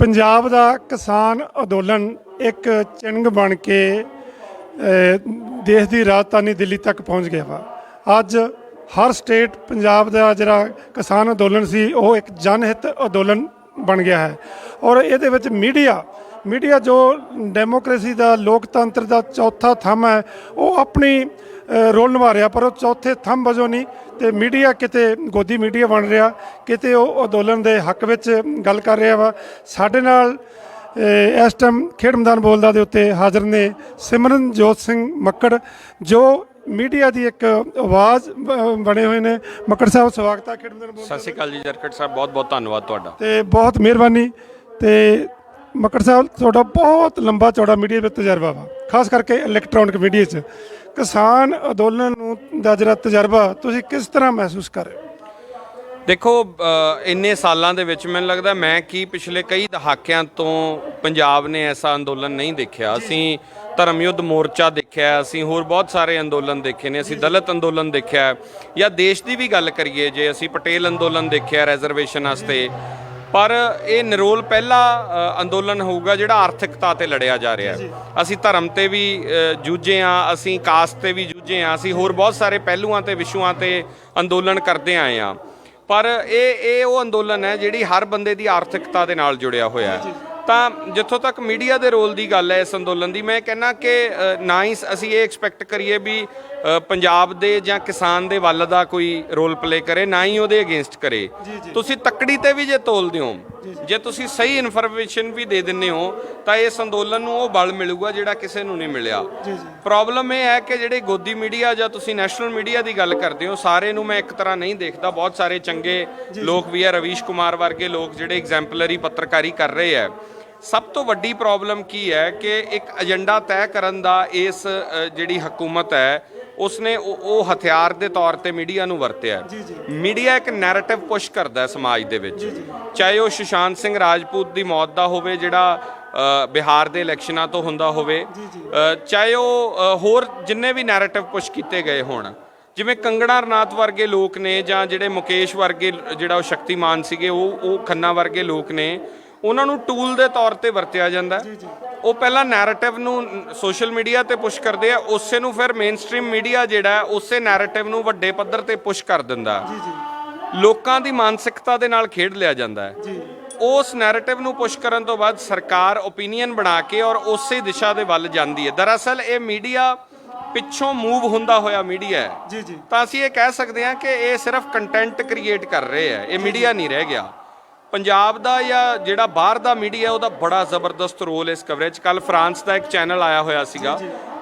ਪੰਜਾਬ ਦਾ ਕਿਸਾਨ ਅੰਦੋਲਨ ਇੱਕ ਚਿੰਗ ਬਣ ਕੇ ਦੇਸ਼ ਦੀ ਰਾਜਧਾਨੀ ਦਿੱਲੀ ਤੱਕ ਪਹੁੰਚ ਗਿਆ ਵਾ। ਅੱਜ ਹਰ ਸਟੇਟ ਪੰਜਾਬ ਦਾ ਜਿਹੜਾ ਕਿਸਾਨ ਅੰਦੋਲਨ ਸੀ, ਉਹ ਇੱਕ ਜਨਹਿਤ ਅੰਦੋਲਨ ਬਣ ਗਿਆ ਹੈ। ਔਰ ਇਹਦੇ ਵਿੱਚ ਮੀਡੀਆ ਮੀਡੀਆ ਜੋ ਡੈਮੋਕ੍ਰੇਸੀ ਦਾ, ਲੋਕਤੰਤਰ ਦਾ ਚੌਥਾ ਥੰਮ ਹੈ, ਉਹ ਆਪਣੀ ਰੋਲ ਨਿਭਾ ਰਿਹਾ ਪਰ ਉਹ ਚੌਥੇ ਥੰਮ ਵਜੋਂ ਨਹੀਂ। ਤੇ ਮੀਡੀਆ ਕਿਤੇ ਗੋਦੀ ਮੀਡੀਆ ਬਣ ਰਿਹਾ ਕਿਤੇ ਉਹ ਅੰਦੋਲਨ ਦੇ ਹੱਕ ਵਿੱਚ ਗੱਲ ਕਰ ਰਿਹਾ ਵਾ। ਸਾਡੇ ਨਾਲ ਇਸ ਟਾਈਮ ਖੇਡ ਮੈਦਾਨ ਬੋਲਦਾ ਦੇ ਉੱਤੇ ਹਾਜ਼ਰ ਨੇ ਸਿਮਰਨਜੋਤ ਸਿੰਘ ਮੱਕੜ ਜੋ ਮੀਡੀਆ ਦੀ ਇੱਕ ਆਵਾਜ਼ ਬਣੇ ਹੋਏ ਨੇ। ਮੱਕੜ ਸਾਹਿਬ ਸਵਾਗਤ ਹੈ ਖੇਡ ਮੈਦਾਨ ਬੋਲਦਾ ਸਤਿ ਸ਼੍ਰੀ ਅਕਾਲ ਜੀ ਜਰਕਟ ਸਾਹਿਬ ਬਹੁਤ ਬਹੁਤ ਧੰਨਵਾਦ ਤੁਹਾਡਾ। ਤੇ ਬਹੁਤ ਮਿਹਰਬਾਨੀ। ਤੇ ਮੱਕੜ ਸਾਹਿਬ ਤੁਹਾਡਾ ਬਹੁਤ ਲੰਬਾ ਚੌੜਾ ਮੀਡੀਆ ਵਿੱਚ ਤਜਰਬਾ ਵਾ ਖਾਸ ਕਰਕੇ ਇਲੈਕਟ੍ਰੋਨਿਕ ਮੀਡੀਆ 'ਚ। ਕਿਸਾਨ ਅੰਦੋਲਨ ਨੂੰ ਦਾ ਜਿਹੜਾ ਤਜਰਬਾ ਤੁਸੀਂ ਕਿਸ ਤਰ੍ਹਾਂ ਮਹਿਸੂਸ ਕਰ ਰਹੇ ਹੋ? ਦੇਖੋ ਇੰਨੇ ਸਾਲਾਂ ਦੇ ਵਿੱਚ ਮੈਨੂੰ ਲੱਗਦਾ ਮੈਂ ਕੀ ਪਿਛਲੇ ਕਈ ਦਹਾਕਿਆਂ ਤੋਂ ਪੰਜਾਬ ਨੇ ਐਸਾ ਅੰਦੋਲਨ ਨਹੀਂ ਦੇਖਿਆ। ਅਸੀਂ ਧਰਮ ਯੁੱਧ ਮੋਰਚਾ ਦੇਖਿਆ ਅਸੀਂ ਹੋਰ ਬਹੁਤ ਸਾਰੇ ਅੰਦੋਲਨ ਦੇਖੇ ਨੇ ਅਸੀਂ ਦਲਿਤ ਅੰਦੋਲਨ ਦੇਖਿਆ। ਜਾਂ ਦੇਸ਼ ਦੀ ਵੀ ਗੱਲ ਕਰੀਏ ਜੇ ਅਸੀਂ ਪਟੇਲ ਅੰਦੋਲਨ ਦੇਖਿਆ ਰਿਜ਼ਰਵੇਸ਼ਨ ਵਾਸਤੇ ਪਰ ਇਹ ਨਿਰੋਲ ਪਹਿਲਾ ਅੰਦੋਲਨ ਹੋਊਗਾ ਜਿਹੜਾ ਆਰਥਿਕਤਾ ਤੇ ਲੜਿਆ ਜਾ ਰਿਹਾ ਹੈ। ਅਸੀਂ ਧਰਮ ਤੇ ਵੀ ਜੂਝੇ ਆ ਅਸੀਂ ਕਾਸਟ ਤੇ ਵੀ ਜੂਝੇ ਆ ਅਸੀਂ ਹੋਰ ਬਹੁਤ ਸਾਰੇ ਪਹਿਲੂਆਂ ਤੇ ਵਿਸ਼ੂਆਂ ਤੇ ਅੰਦੋਲਨ ਕਰਦੇ ਆਏ ਆ ਪਰ ਇਹ ਇਹ ਉਹ ਅੰਦੋਲਨ ਹੈ ਜਿਹੜੀ ਹਰ ਬੰਦੇ ਦੀ ਆਰਥਿਕਤਾ ਦੇ ਨਾਲ ਜੁੜਿਆ ਹੋਇਆ ਹੈ। ਤਾਂ ਜਿੱਥੋਂ ਤੱਕ ਮੀਡੀਆ ਦੇ ਰੋਲ ਦੀ ਗੱਲ ਹੈ ਇਸ ਅੰਦੋਲਨ ਦੀ ਮੈਂ ਕਹਿੰਨਾ ਕਿ ਨਾ ਹੀ ਅਸੀਂ ਇਹ ਐਕਸਪੈਕਟ ਕਰੀਏ ਵੀ ਪੰਜਾਬ ਦੇ ਜਾਂ ਕਿਸਾਨ ਦੇ ਵੱਲ ਦਾ ਕੋਈ ਰੋਲ ਪਲੇ ਕਰੇ ਨਾ ਹੀ ਉਹਦੇ ਅਗੇਂਸਟ ਕਰੇ। ਤੁਸੀਂ ਤੱਕੜੀ ਤੇ ਵੀ ਜੇ ਤੋਲਦੇ ਹੋ ਜੇ ਤੁਸੀਂ ਸਹੀ ਇਨਫੋਰਮੇਸ਼ਨ ਵੀ ਦੇ ਦਿੰਦੇ ਹੋ ਤਾਂ ਇਸ ਅੰਦੋਲਨ ਨੂੰ ਉਹ ਬਲ ਮਿਲੂਗਾ ਜਿਹੜਾ ਕਿਸੇ ਨੂੰ ਨਹੀਂ ਮਿਲਿਆ। ਪ੍ਰੋਬਲਮ ਇਹ ਹੈ ਕਿ ਜਿਹੜੇ ਗੋਦੀ ਮੀਡੀਆ ਜਾਂ ਤੁਸੀਂ ਨੈਸ਼ਨਲ ਮੀਡੀਆ ਦੀ ਗੱਲ ਕਰਦੇ ਹੋ ਸਾਰੇ ਨੂੰ ਮੈਂ ਇੱਕ ਤਰ੍ਹਾਂ ਨਹੀਂ ਦੇਖਦਾ। ਬਹੁਤ ਸਾਰੇ ਚੰਗੇ ਲੋਕ ਵੀ ਆ ਰਵੀਸ਼ ਕੁਮਾਰ ਵਰਗੇ ਲੋਕ ਜਿਹੜੇ ਐਗਜ਼ੈਂਪਲਰੀ ਪੱਤਰਕਾਰੀ ਕਰ ਰਹੇ ਆ ਸਭ ਤੋਂ ਵੱਡੀ ਪ੍ਰੋਬਲਮ ਕੀ ਹੈ ਕਿ ਇੱਕ ਏਜੰਡਾ ਤੈਅ ਕਰਨ ਦਾ ਇਸ ਜਿਹੜੀ ਹਕੂਮਤ ਹੈ ਉਸਨੇ ਉਹ ਉਹ ਹਥਿਆਰ ਦੇ ਤੌਰ ਤੇ ਮੀਡੀਆ ਨੂੰ ਵਰਤਿਆ। ਮੀਡੀਆ ਇੱਕ ਨੈਰੇਟਿਵ ਪੁਸ਼ ਕਰਦਾ ਹੈ ਸਮਾਜ ਦੇ ਵਿੱਚ। ਚਾਹੇ ਉਹ ਸੁਸ਼ਾਂਤ ਸਿੰਘ ਰਾਜਪੂਤ ਦੀ ਮੌਤ ਦਾ ਹੋਵੇ ਜਿਹੜਾ ਅ, ਬਿਹਾਰ ਦੇ ਇਲੈਕਸ਼ਨਾਂ ਤੋਂ ਹੁੰਦਾ ਹੋਵੇ ਅ, ਚਾਹੇ ਉਹ ਅ, ਹੋਰ ਜਿੰਨੇ ਵੀ ਨੈਰੇਟਿਵ ਪੁਸ਼ ਕੀਤੇ ਗਏ ਹੋਣ ਜਿਵੇਂ ਕੰਗਣਾ ਰਣਾਤ ਵਰਗੇ ਲੋਕ ਨੇ ਜਾਂ ਜਿਹੜੇ ਮੁਕੇਸ਼ ਵਰਗੇ ਲ- ਜਿਹੜਾ ਉਹ ਸ਼ਕਤੀਮਾਨ ਸੀਗੇ ਉਹ ਉਹ ਖੰਨਾ ਵਰਗੇ ਲੋਕ ਨੇ ਉਹਨਾਂ ਨੂੰ ਟੂਲ ਦੇ ਤੌਰ ਤੇ ਵਰਤਿਆ ਜਾਂਦਾ ਹੈ। ਉਹ ਪਹਿਲਾਂ ਨੈਰੇਟਿਵ ਨੂੰ ਸੋਸ਼ਲ ਮੀਡੀਆ ਤੇ ਪੁਸ਼ ਕਰਦੇ ਆ ਉਸੇ ਨੂੰ ਫਿਰ ਮੇਨਸਟ੍ਰੀਮ ਮੀਡੀਆ ਜਿਹੜਾ ਉਸੇ ਨੈਰੇਟਿਵ ਨੂੰ ਵੱਡੇ ਪੱਧਰ ਤੇ ਪੁਸ਼ ਕਰ ਦਿੰਦਾ। ਹੈ। ਲੋਕਾਂ ਦੀ ਮਾਨਸਿਕਤਾ ਦੇ ਨਾਲ ਖੇਡ ਲਿਆ ਜਾਂਦਾ ਹੈ। ਉਸ ਨੈਰੇਟਿਵ ਨੂੰ ਪੁਸ਼ ਕਰਨ ਤੋਂ ਬਾਅਦ ਸਰਕਾਰ ਓਪੀਨੀਅਨ ਬਣਾ ਕੇ ਔਰ ਉਸੇ ਦਿਸ਼ਾ ਦੇ ਵੱਲ ਜਾਂਦੀ ਹੈ। ਦਰਅਸਲ ਇਹ ਮੀਡੀਆ ਪਿੱਛੋਂ ਮੂਵ ਹੁੰਦਾ ਹੋਇਆ ਮੀਡੀਆ ਹੈ। ਜੀ ਜੀ। ਤਾਂ ਅਸੀਂ ਇਹ ਕਹਿ ਸਕਦੇ ਹਾਂ ਕਿ ਇਹ ਸਿਰਫ ਕੰਟੈਂਟ ਕ੍ਰੀਏਟ ਕਰ ਰਹੇ ਹੈ। ਇਹ ਮੀਡੀਆ ਨਹੀਂ ਰਹਿ ਗਿਆ। ਪੰਜਾਬ ਦਾ ਜਾਂ ਜਿਹੜਾ ਬਾਹਰ ਦਾ ਮੀਡੀਆ ਉਹਦਾ ਬੜਾ ਜ਼ਬਰਦਸਤ ਰੋਲ ਇਸ ਕਵਰੇਜ ਕੱਲ ਫਰਾਂਸ ਦਾ ਇੱਕ ਚੈਨਲ ਆਇਆ ਹੋਇਆ ਸੀਗਾ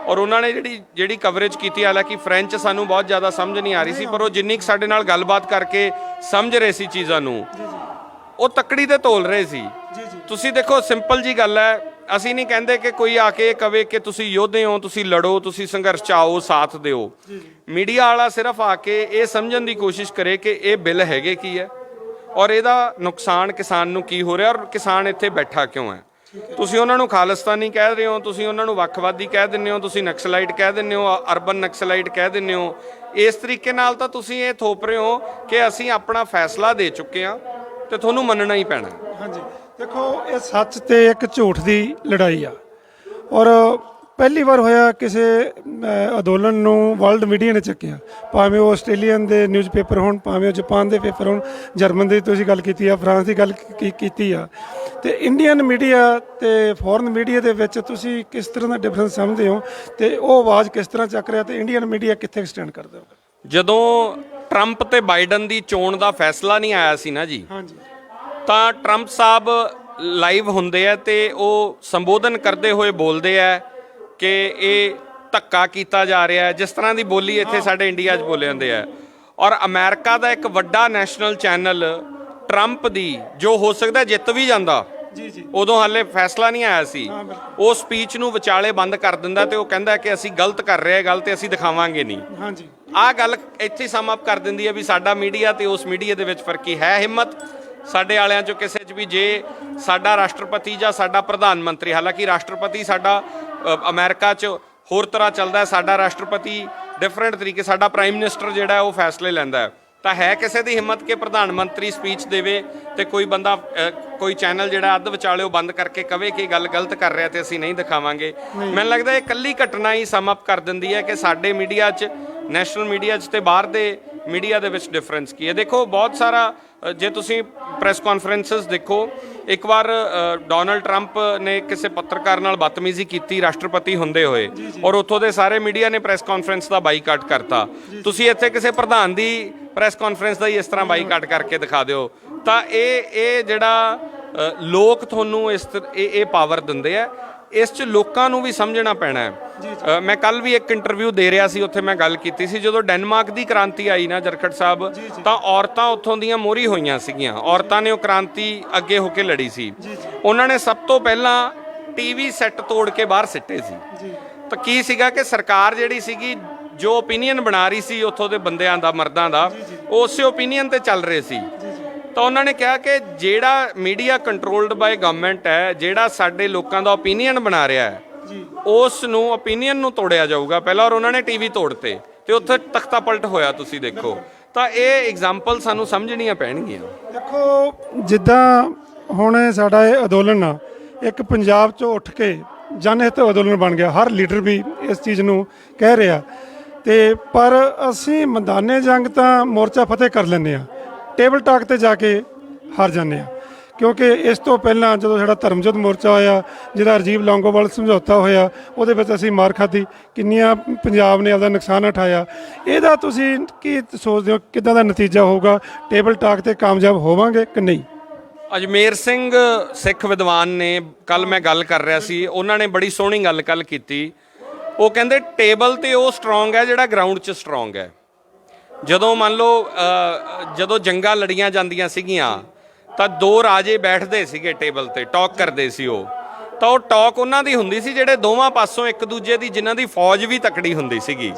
ਔਰ ਉਹਨਾਂ ਨੇ ਜਿਹੜੀ ਜਿਹੜੀ ਕਵਰੇਜ ਕੀਤੀ ਹਾਲਾਂਕਿ ਫ੍ਰੈਂਚ ਸਾਨੂੰ ਬਹੁਤ ਜ਼ਿਆਦਾ ਸਮਝ ਨਹੀਂ ਆ ਰਹੀ ਸੀ ਪਰ ਉਹ ਜਿੰਨੀ ਕੁ ਸਾਡੇ ਨਾਲ ਗੱਲਬਾਤ ਕਰਕੇ ਸਮਝ ਰਹੇ ਸੀ ਚੀਜ਼ਾਂ ਨੂੰ ਉਹ ਤੱਕੜੀ ਤੇ ਤੋਲ ਰਹੇ ਸੀ। ਤੁਸੀਂ ਦੇਖੋ ਸਿੰਪਲ ਜੀ ਗੱਲ ਹੈ ਅਸੀਂ ਨਹੀਂ ਕਹਿੰਦੇ ਕਿ ਕੋਈ ਆ ਕੇ ਕਵੇ ਕਿ ਤੁਸੀਂ ਯੋਧੇ ਹੋ ਤੁਸੀਂ ਲੜੋ ਤੁਸੀਂ ਸੰਘਰਸ਼ 'ਚ ਆਓ ਸਾਥ ਦਿਓ। ਮੀਡੀਆ ਵਾਲਾ ਸਿਰਫ ਆ ਕੇ ਇਹ ਸਮਝਣ ਦੀ ਕੋਸ਼ਿਸ਼ ਕਰੇ ਕਿ ਇਹ ਬਿੱਲ ਹੈਗੇ ਕੀ ਹੈ? ਔਰ ਇਹਦਾ ਨੁਕਸਾਨ ਕਿਸਾਨ ਨੂੰ ਕੀ ਹੋ ਰਿਹਾ ਔਰ ਕਿਸਾਨ ਇੱਥੇ ਬੈਠਾ ਕਿਉਂ ਹੈ? ਤੁਸੀਂ ਉਹਨਾਂ ਨੂੰ ਖਾਲਿਸਤਾਨੀ ਕਹਿ ਰਹੇ ਹੋ, ਤੁਸੀਂ ਉਹਨਾਂ ਨੂੰ ਵੱਖਵਾਦੀ ਕਹਿ ਦਿੰਦੇ ਹੋ, ਤੁਸੀਂ ਨਕਸਲਾਈਟ ਕਹਿ ਦਿੰਦੇ ਹੋ ਅਰਬਨ ਨਕਸਲਾਈਟ ਕਹਿ ਦਿੰਦੇ ਹੋ। ਇਸ ਤਰੀਕੇ ਨਾਲ ਤਾਂ ਤੁਸੀਂ ਇਹ ਥੋਪ ਰਹੇ ਹੋ ਕਿ ਅਸੀਂ ਆਪਣਾ ਫੈਸਲਾ ਦੇ ਚੁੱਕੇ ਹਾਂ ਤੇ ਤੁਹਾਨੂੰ ਮੰਨਣਾ ਹੀ ਪੈਣਾ ਹਾਂਜੀ। ਦੇਖੋ, ਇਹ ਸੱਚ ਤੇ ਇੱਕ ਝੂਠ ਦੀ ਲੜਾਈ ਆ। ਔਰ ਪਹਿਲੀ ਵਾਰ ਹੋਇਆ ਕਿਸੇ ਅਹ, ਅੰਦੋਲਨ ਨੂੰ ਵਰਲਡ ਮੀਡੀਆ ਨੇ ਚੱਕਿਆ। ਭਾਵੇਂ ਉਹ ਆਸਟ੍ਰੇਲੀਅਨ ਦੇ ਨਿਊਜ਼ਪੇਪਰ ਹੋਣ ਭਾਵੇਂ ਉਹ ਜਾਪਾਨ ਦੇ ਪੇਪਰ ਹੋਣ ਜਰਮਨ ਦੀ ਤੁਸੀਂ ਗੱਲ ਕੀਤੀ ਆ ਫਰਾਂਸ ਦੀ ਗੱਲ ਕੀ- ਕੀਤੀ ਆ। ਤੇ ਇੰਡੀਅਨ ਮੀਡੀਆ ਤੇ ਫੋਰਨ ਮੀਡੀਆ ਦੇ ਵਿੱਚ ਤੁਸੀਂ ਕਿਸ ਤਰ੍ਹਾਂ ਦਾ ਡਿਫਰੈਂਸ ਸਮਝਦੇ ਹੋ ਤੇ ਉਹ ਆਵਾਜ਼ ਕਿਸ ਤਰ੍ਹਾਂ ਚੱਕ ਰਿਹਾ ਤੇ ਇੰਡੀਅਨ ਮੀਡੀਆ ਕਿੱਥੇ ਸਟੈਂਡ ਕਰਦਾ ਹੋਊਗਾ ਜਦੋਂ ਟਰੰਪ ਤੇ ਬਾਈਡਨ ਦੀ ਚੋਣ ਦਾ ਫੈਸਲਾ ਨਹੀਂ ਆਇਆ ਸੀ ਨਾ ਜੀ ਹਾਂਜੀ। ਤਾਂ ਟਰੰਪ ਸਾਹਿਬ ਲਾਈਵ ਹੁੰਦੇ ਆ ਤੇ ਉਹ ਸੰਬੋਧਨ ਕਰਦੇ ਹੋਏ ਬੋਲਦੇ ਆ ਕਿ ਇਹ ਧੱਕਾ ਕੀਤਾ ਜਾ ਰਿਹਾ ਹੈ। ਜਿਸ ਤਰ੍ਹਾਂ ਦੀ ਬੋਲੀ ਇੱਥੇ ਸਾਡੇ ਇੰਡੀਆ 'ਚ ਬੋਲੇ ਜਾਂਦੇ ਆ। ਔਰ ਅਮਰੀਕਾ ਦਾ ਇੱਕ ਵੱਡਾ ਨੈਸ਼ਨਲ ਚੈਨਲ ਟਰੰਪ ਦੀ ਜੋ ਹੋ ਸਕਦਾ ਜਿੱਤ ਵੀ ਜਾਂਦਾ ਜੀ ਜੀ। ਉਦੋਂ ਹਾਲੇ ਫੈਸਲਾ ਨਹੀਂ ਆਇਆ ਸੀ। ਉਹ ਸਪੀਚ ਨੂੰ ਵਿਚਾਲੇ ਬੰਦ ਕਰ ਦਿੰਦਾ ਤੇ ਉਹ ਕਹਿੰਦਾ ਕਿ ਅਸੀਂ ਗਲਤ ਕਰ ਰਹੇ ਹਾਂ ਗੱਲ ਤੇ ਅਸੀਂ ਦਿਖਾਵਾਂਗੇ ਨਹੀਂ। ਹਾਂਜੀ ਆਹ ਗੱਲ ਇੱਥੇ ਸਮ ਅਪ ਕਰ ਦਿੰਦੀ ਹੈ ਵੀ ਸਾਡਾ ਮੀਡੀਆ ਤੇ ਉਸ ਮੀਡੀਆ ਦੇ ਵਿੱਚ ਫ਼ਰਕ ਕੀ ਹੈ ਹਿੰਮਤ। ਸਾਡੇ ਵਾਲਿਆਂ ਚੋਂ ਕਿਸੇ 'ਚ ਵੀ ਜੇ ਸਾਡਾ ਰਾਸ਼ਟਰਪਤੀ ਜਾਂ ਸਾਡਾ ਪ੍ਰਧਾਨ ਮੰਤਰੀ ਹਾਲਾਂਕਿ ਰਾਸ਼ਟਰਪਤੀ ਸਾਡਾ ਅਮਰੀਕਾ 'ਚ ਹੋਰ ਤਰ੍ਹਾਂ ਚੱਲਦਾ ਸਾਡਾ ਰਾਸ਼ਟਰਪਤੀ ਡਿਫਰੈਂਟ ਤਰੀਕੇ ਸਾਡਾ ਪ੍ਰਾਈਮ ਮਿਨਿਸਟਰ ਜਿਹੜਾ ਉਹ ਫੈਸਲੇ ਲੈਂਦਾ ਹੈ। ਤਾਂ ਹੈ ਕਿਸੇ ਦੀ ਹਿੰਮਤ ਕਿ ਪ੍ਰਧਾਨ ਮੰਤਰੀ ਸਪੀਚ ਦੇਵੇ ਤੇ ਕੋਈ ਬੰਦਾ ਕੋਈ ਚੈਨਲ ਜਿਹੜਾ ਅੱਧ ਵਿਚਾਲਿਓ ਬੰਦ ਕਰਕੇ ਕਵੇ ਕਿ ਗੱਲ ਗਲਤ ਕਰ ਰਿਹਾ ਤੇ ਅਸੀਂ ਨਹੀਂ ਦਿਖਾਵਾਂਗੇ। ਮੈਨੂੰ ਲੱਗਦਾ ਇਹ ਕੱਲੀ ਘਟਨਾ ਹੀ ਸਮ ਅਪ ਕਰ ਦਿੰਦੀ ਹੈ ਕਿ ਸਾਡੇ ਮੀਡੀਆ 'ਚ ਨੈਸ਼ਨਲ ਮੀਡੀਆ 'ਚ ਤੇ ਬਾਹਰ ਦੇ ਮੀਡੀਆ ਦੇ ਵਿੱਚ ਡਿਫਰੈਂਸ ਕੀ ਹੈ। ਦੇਖੋ ਬਹੁਤ ਸਾਰਾ ਜੇ ਤੁਸੀਂ ਪ੍ਰੈਸ ਕਾਨਫਰੰਸਸ ਦੇਖੋ ਇੱਕ ਵਾਰ ਡੋਨਲਡ ਟਰੰਪ ਨੇ ਕਿਸੇ ਪੱਤਰਕਾਰ ਨਾਲ ਬਦਤਮੀਜ਼ੀ ਕੀਤੀ ਰਾਸ਼ਟਰਪਤੀ ਹੁੰਦੇ ਹੋਏ ਔਰ ਉੱਥੋਂ ਦੇ ਸਾਰੇ ਮੀਡੀਆ ਨੇ ਪ੍ਰੈਸ ਕਾਨਫਰੰਸ ਦਾ ਬਾਈਕਾਟ ਕਰਤਾ। ਤੁਸੀਂ ਇੱਥੇ ਕਿਸੇ ਪ੍ਰਧਾਨ ਦੀ ਪ੍ਰੈਸ ਕਾਨਫਰੰਸ ਦਾ ਹੀ ਇਸ ਤਰ੍ਹਾਂ ਬਾਈਕਾਟ ਕਰਕੇ ਦਿਖਾ ਦਿਓ। ਤਾਂ ਇਹ ਇਹ ਜਿਹੜਾ ਲੋਕ ਤੁਹਾਨੂੰ ਇਸ ਇਹ ਪਾਵਰ ਦਿੰਦੇ ਆ। ਇਸ 'ਚ ਲੋਕਾਂ ਨੂੰ ਵੀ ਸਮਝਣਾ ਪੈਣਾ ਹੈ। ਮੈਂ ਕੱਲ ਵੀ ਇੱਕ ਇੰਟਰਵਿਊ ਦੇ ਰਿਹਾ ਸੀ ਉੱਥੇ ਮੈਂ ਗੱਲ ਕੀਤੀ ਸੀ। ਜਦੋਂ ਡੈਨਮਾਰਕ ਦੀ ਕ੍ਰਾਂਤੀ ਆਈ ਨਾ ਜਰਖੜ ਸਾਹਿਬ ਤਾਂ ਔਰਤਾਂ ਉੱਥੋਂ ਦੀਆਂ ਮੋਰੀ ਹੋਈਆਂ ਸੀਗੀਆਂ। ਔਰਤਾਂ ਨੇ ਉਹ ਕ੍ਰਾਂਤੀ ਅੱਗੇ ਹੋ ਕੇ ਲੜੀ ਸੀ। ਉਹਨਾਂ ਨੇ ਸਭ ਤੋਂ ਪਹਿਲਾਂ ਟੀਵੀ ਸੈੱਟ ਤੋੜ ਕੇ ਬਾਹਰ ਸਿੱਟੇ ਸੀ। ਤਾਂ ਕੀ ਸੀਗਾ ਕਿ ਸਰਕਾਰ ਜਿਹੜੀ ਸੀਗੀ ਜੋ ਓਪੀਨੀਅਨ ਬਣਾ ਰਹੀ ਸੀ ਉੱਥੋਂ ਦੇ ਬੰਦਿਆਂ ਦਾ ਮਰਦਾਂ ਦਾ ਉਸੇ ਓਪੀਨੀਅਨ ਤੇ ਚੱਲ ਰਹੇ ਸੀ। ਤਾਂ ਉਹਨਾਂ ਨੇ ਕਿਹਾ ਕਿ ਜਿਹੜਾ ਮੀਡੀਆ ਕੰਟਰੋਲਡ ਬਾਈ ਗਵਰਨਮੈਂਟ ਹੈ ਜਿਹੜਾ ਸਾਡੇ ਲੋਕਾਂ ਦਾ ਓਪੀਨੀਅਨ ਬਣਾ ਰਿਹਾ ਹੈ ਉਸ ਨੂੰ ਓਪੀਨੀਅਨ ਨੂੰ ਤੋੜਿਆ ਜਾਊਗਾ। ਪਹਿਲਾਂ ਔਰ ਉਹਨਾਂ ਨੇ ਟੀਵੀ ਤੋੜਤੇ ਤੇ ਉੱਥੇ ਤਖਤਾ ਪਲਟ ਹੋਇਆ ਤੁਸੀਂ ਦੇਖੋ। ਤਾਂ ਇਹ ਐਗਜ਼ਾਮਪਲ ਸਾਨੂੰ ਸਮਝਣੀਆਂ ਪੈਣਗੀਆਂ। ਦੇਖੋ ਜਿੱਦਾਂ ਹੁਣ ਸਾਡਾ ਇਹ ਅੰਦੋਲਨ ਆ ਇੱਕ ਪੰਜਾਬ ਚੋਂ ਉੱਠ ਕੇ ਜਨਹਿਤ ਅੰਦੋਲਨ ਬਣ ਗਿਆ ਹਰ ਲੀਡਰ ਵੀ ਇਸ ਚੀਜ਼ ਨੂੰ ਕਹਿ ਰਿਹਾ। ਤੇ ਪਰ ਅਸੀਂ ਮੈਦਾਨੇ ਜੰਗ ਤਾਂ ਮੋਰਚਾ ਫਤਿਹ ਕਰ ਲੈਂਦੇ ਆ ਟੇਬਲ ਟਾਕ ਤੇ ਜਾ ਕੇ ਹਾਰ ਜਾਂਦੇ ਆ। ਕਿਉਂਕਿ ਇਸ ਤੋਂ ਪਹਿਲਾਂ ਜਦੋਂ ਸਾਡਾ ਧਰਮਜੋਤ ਮੋਰਚਾ ਹੋਇਆ ਜਿਹਦਾ ਰਾਜੀਵ ਲੌਂਗੋਵਾਲ ਸਮਝੌਤਾ ਹੋਇਆ, ਉਹਦੇ ਵਿੱਚ ਅਸੀਂ ਮਾਰ ਖਾਧੀ। ਕਿੰਨੀਆਂ ਪੰਜਾਬ ਨੇ ਆਪਦਾ ਨੁਕਸਾਨ ਉਠਾਇਆ। ਇਹਦਾ ਤੁਸੀਂ ਕੀ ਸੋਚਦੇ ਹੋ, ਕਿਦਾਂ ਦਾ ਨਤੀਜਾ ਹੋਊਗਾ? ਟੇਬਲ ਟਾਕ ਤੇ ਕਾਮਯਾਬ ਹੋਵਾਂਗੇ ਕਿ ਨਹੀਂ? ਅਜਮੇਰ ਸਿੰਘ ਸਿੱਖ ਵਿਦਵਾਨ ਨੇ ਕੱਲ ਮੈਂ ਗੱਲ ਕਰ ਰਿਹਾ ਸੀ, ਉਹਨਾਂ ਨੇ ਬੜੀ ਸੋਹਣੀ ਗੱਲ ਕੱਲ ਕੀਤੀ। ਉਹ ਕਹਿੰਦੇ, ਟੇਬਲ ਤੇ ਉਹ ਸਟਰੋਂਗ ਹੈ ਜਿਹੜਾ ਗਰਾਊਂਡ 'ਚ ਸਟਰੋਂਗ ਹੈ। ਜਦੋਂ ਮੰਨ ਲਓ ਜਦੋਂ ਜੰਗਾਂ ਲੜੀਆਂ ਜਾਂਦੀਆਂ ਸੀਗੀਆਂ ਤਾਂ ਦੋ ਰਾਜੇ ਬੈਠਦੇ ਸੀਗੇ ਟੇਬਲ ਤੇ ਟਾਕ ਕਰਦੇ ਸੀ ਉਹ। ਤਾਂ ਉਹ ਟਾਕ ਉਹਨਾਂ ਦੀ ਹੁੰਦੀ ਸੀ ਜਿਹੜੇ ਦੋਵਾਂ ਪਾਸੋਂ ਇੱਕ ਦੂਜੇ ਦੀ ਜਿਨ੍ਹਾਂ ਦੀ ਫੌਜ ਵੀ ਤਕੜੀ ਹੁੰਦੀ ਸੀਗੀ।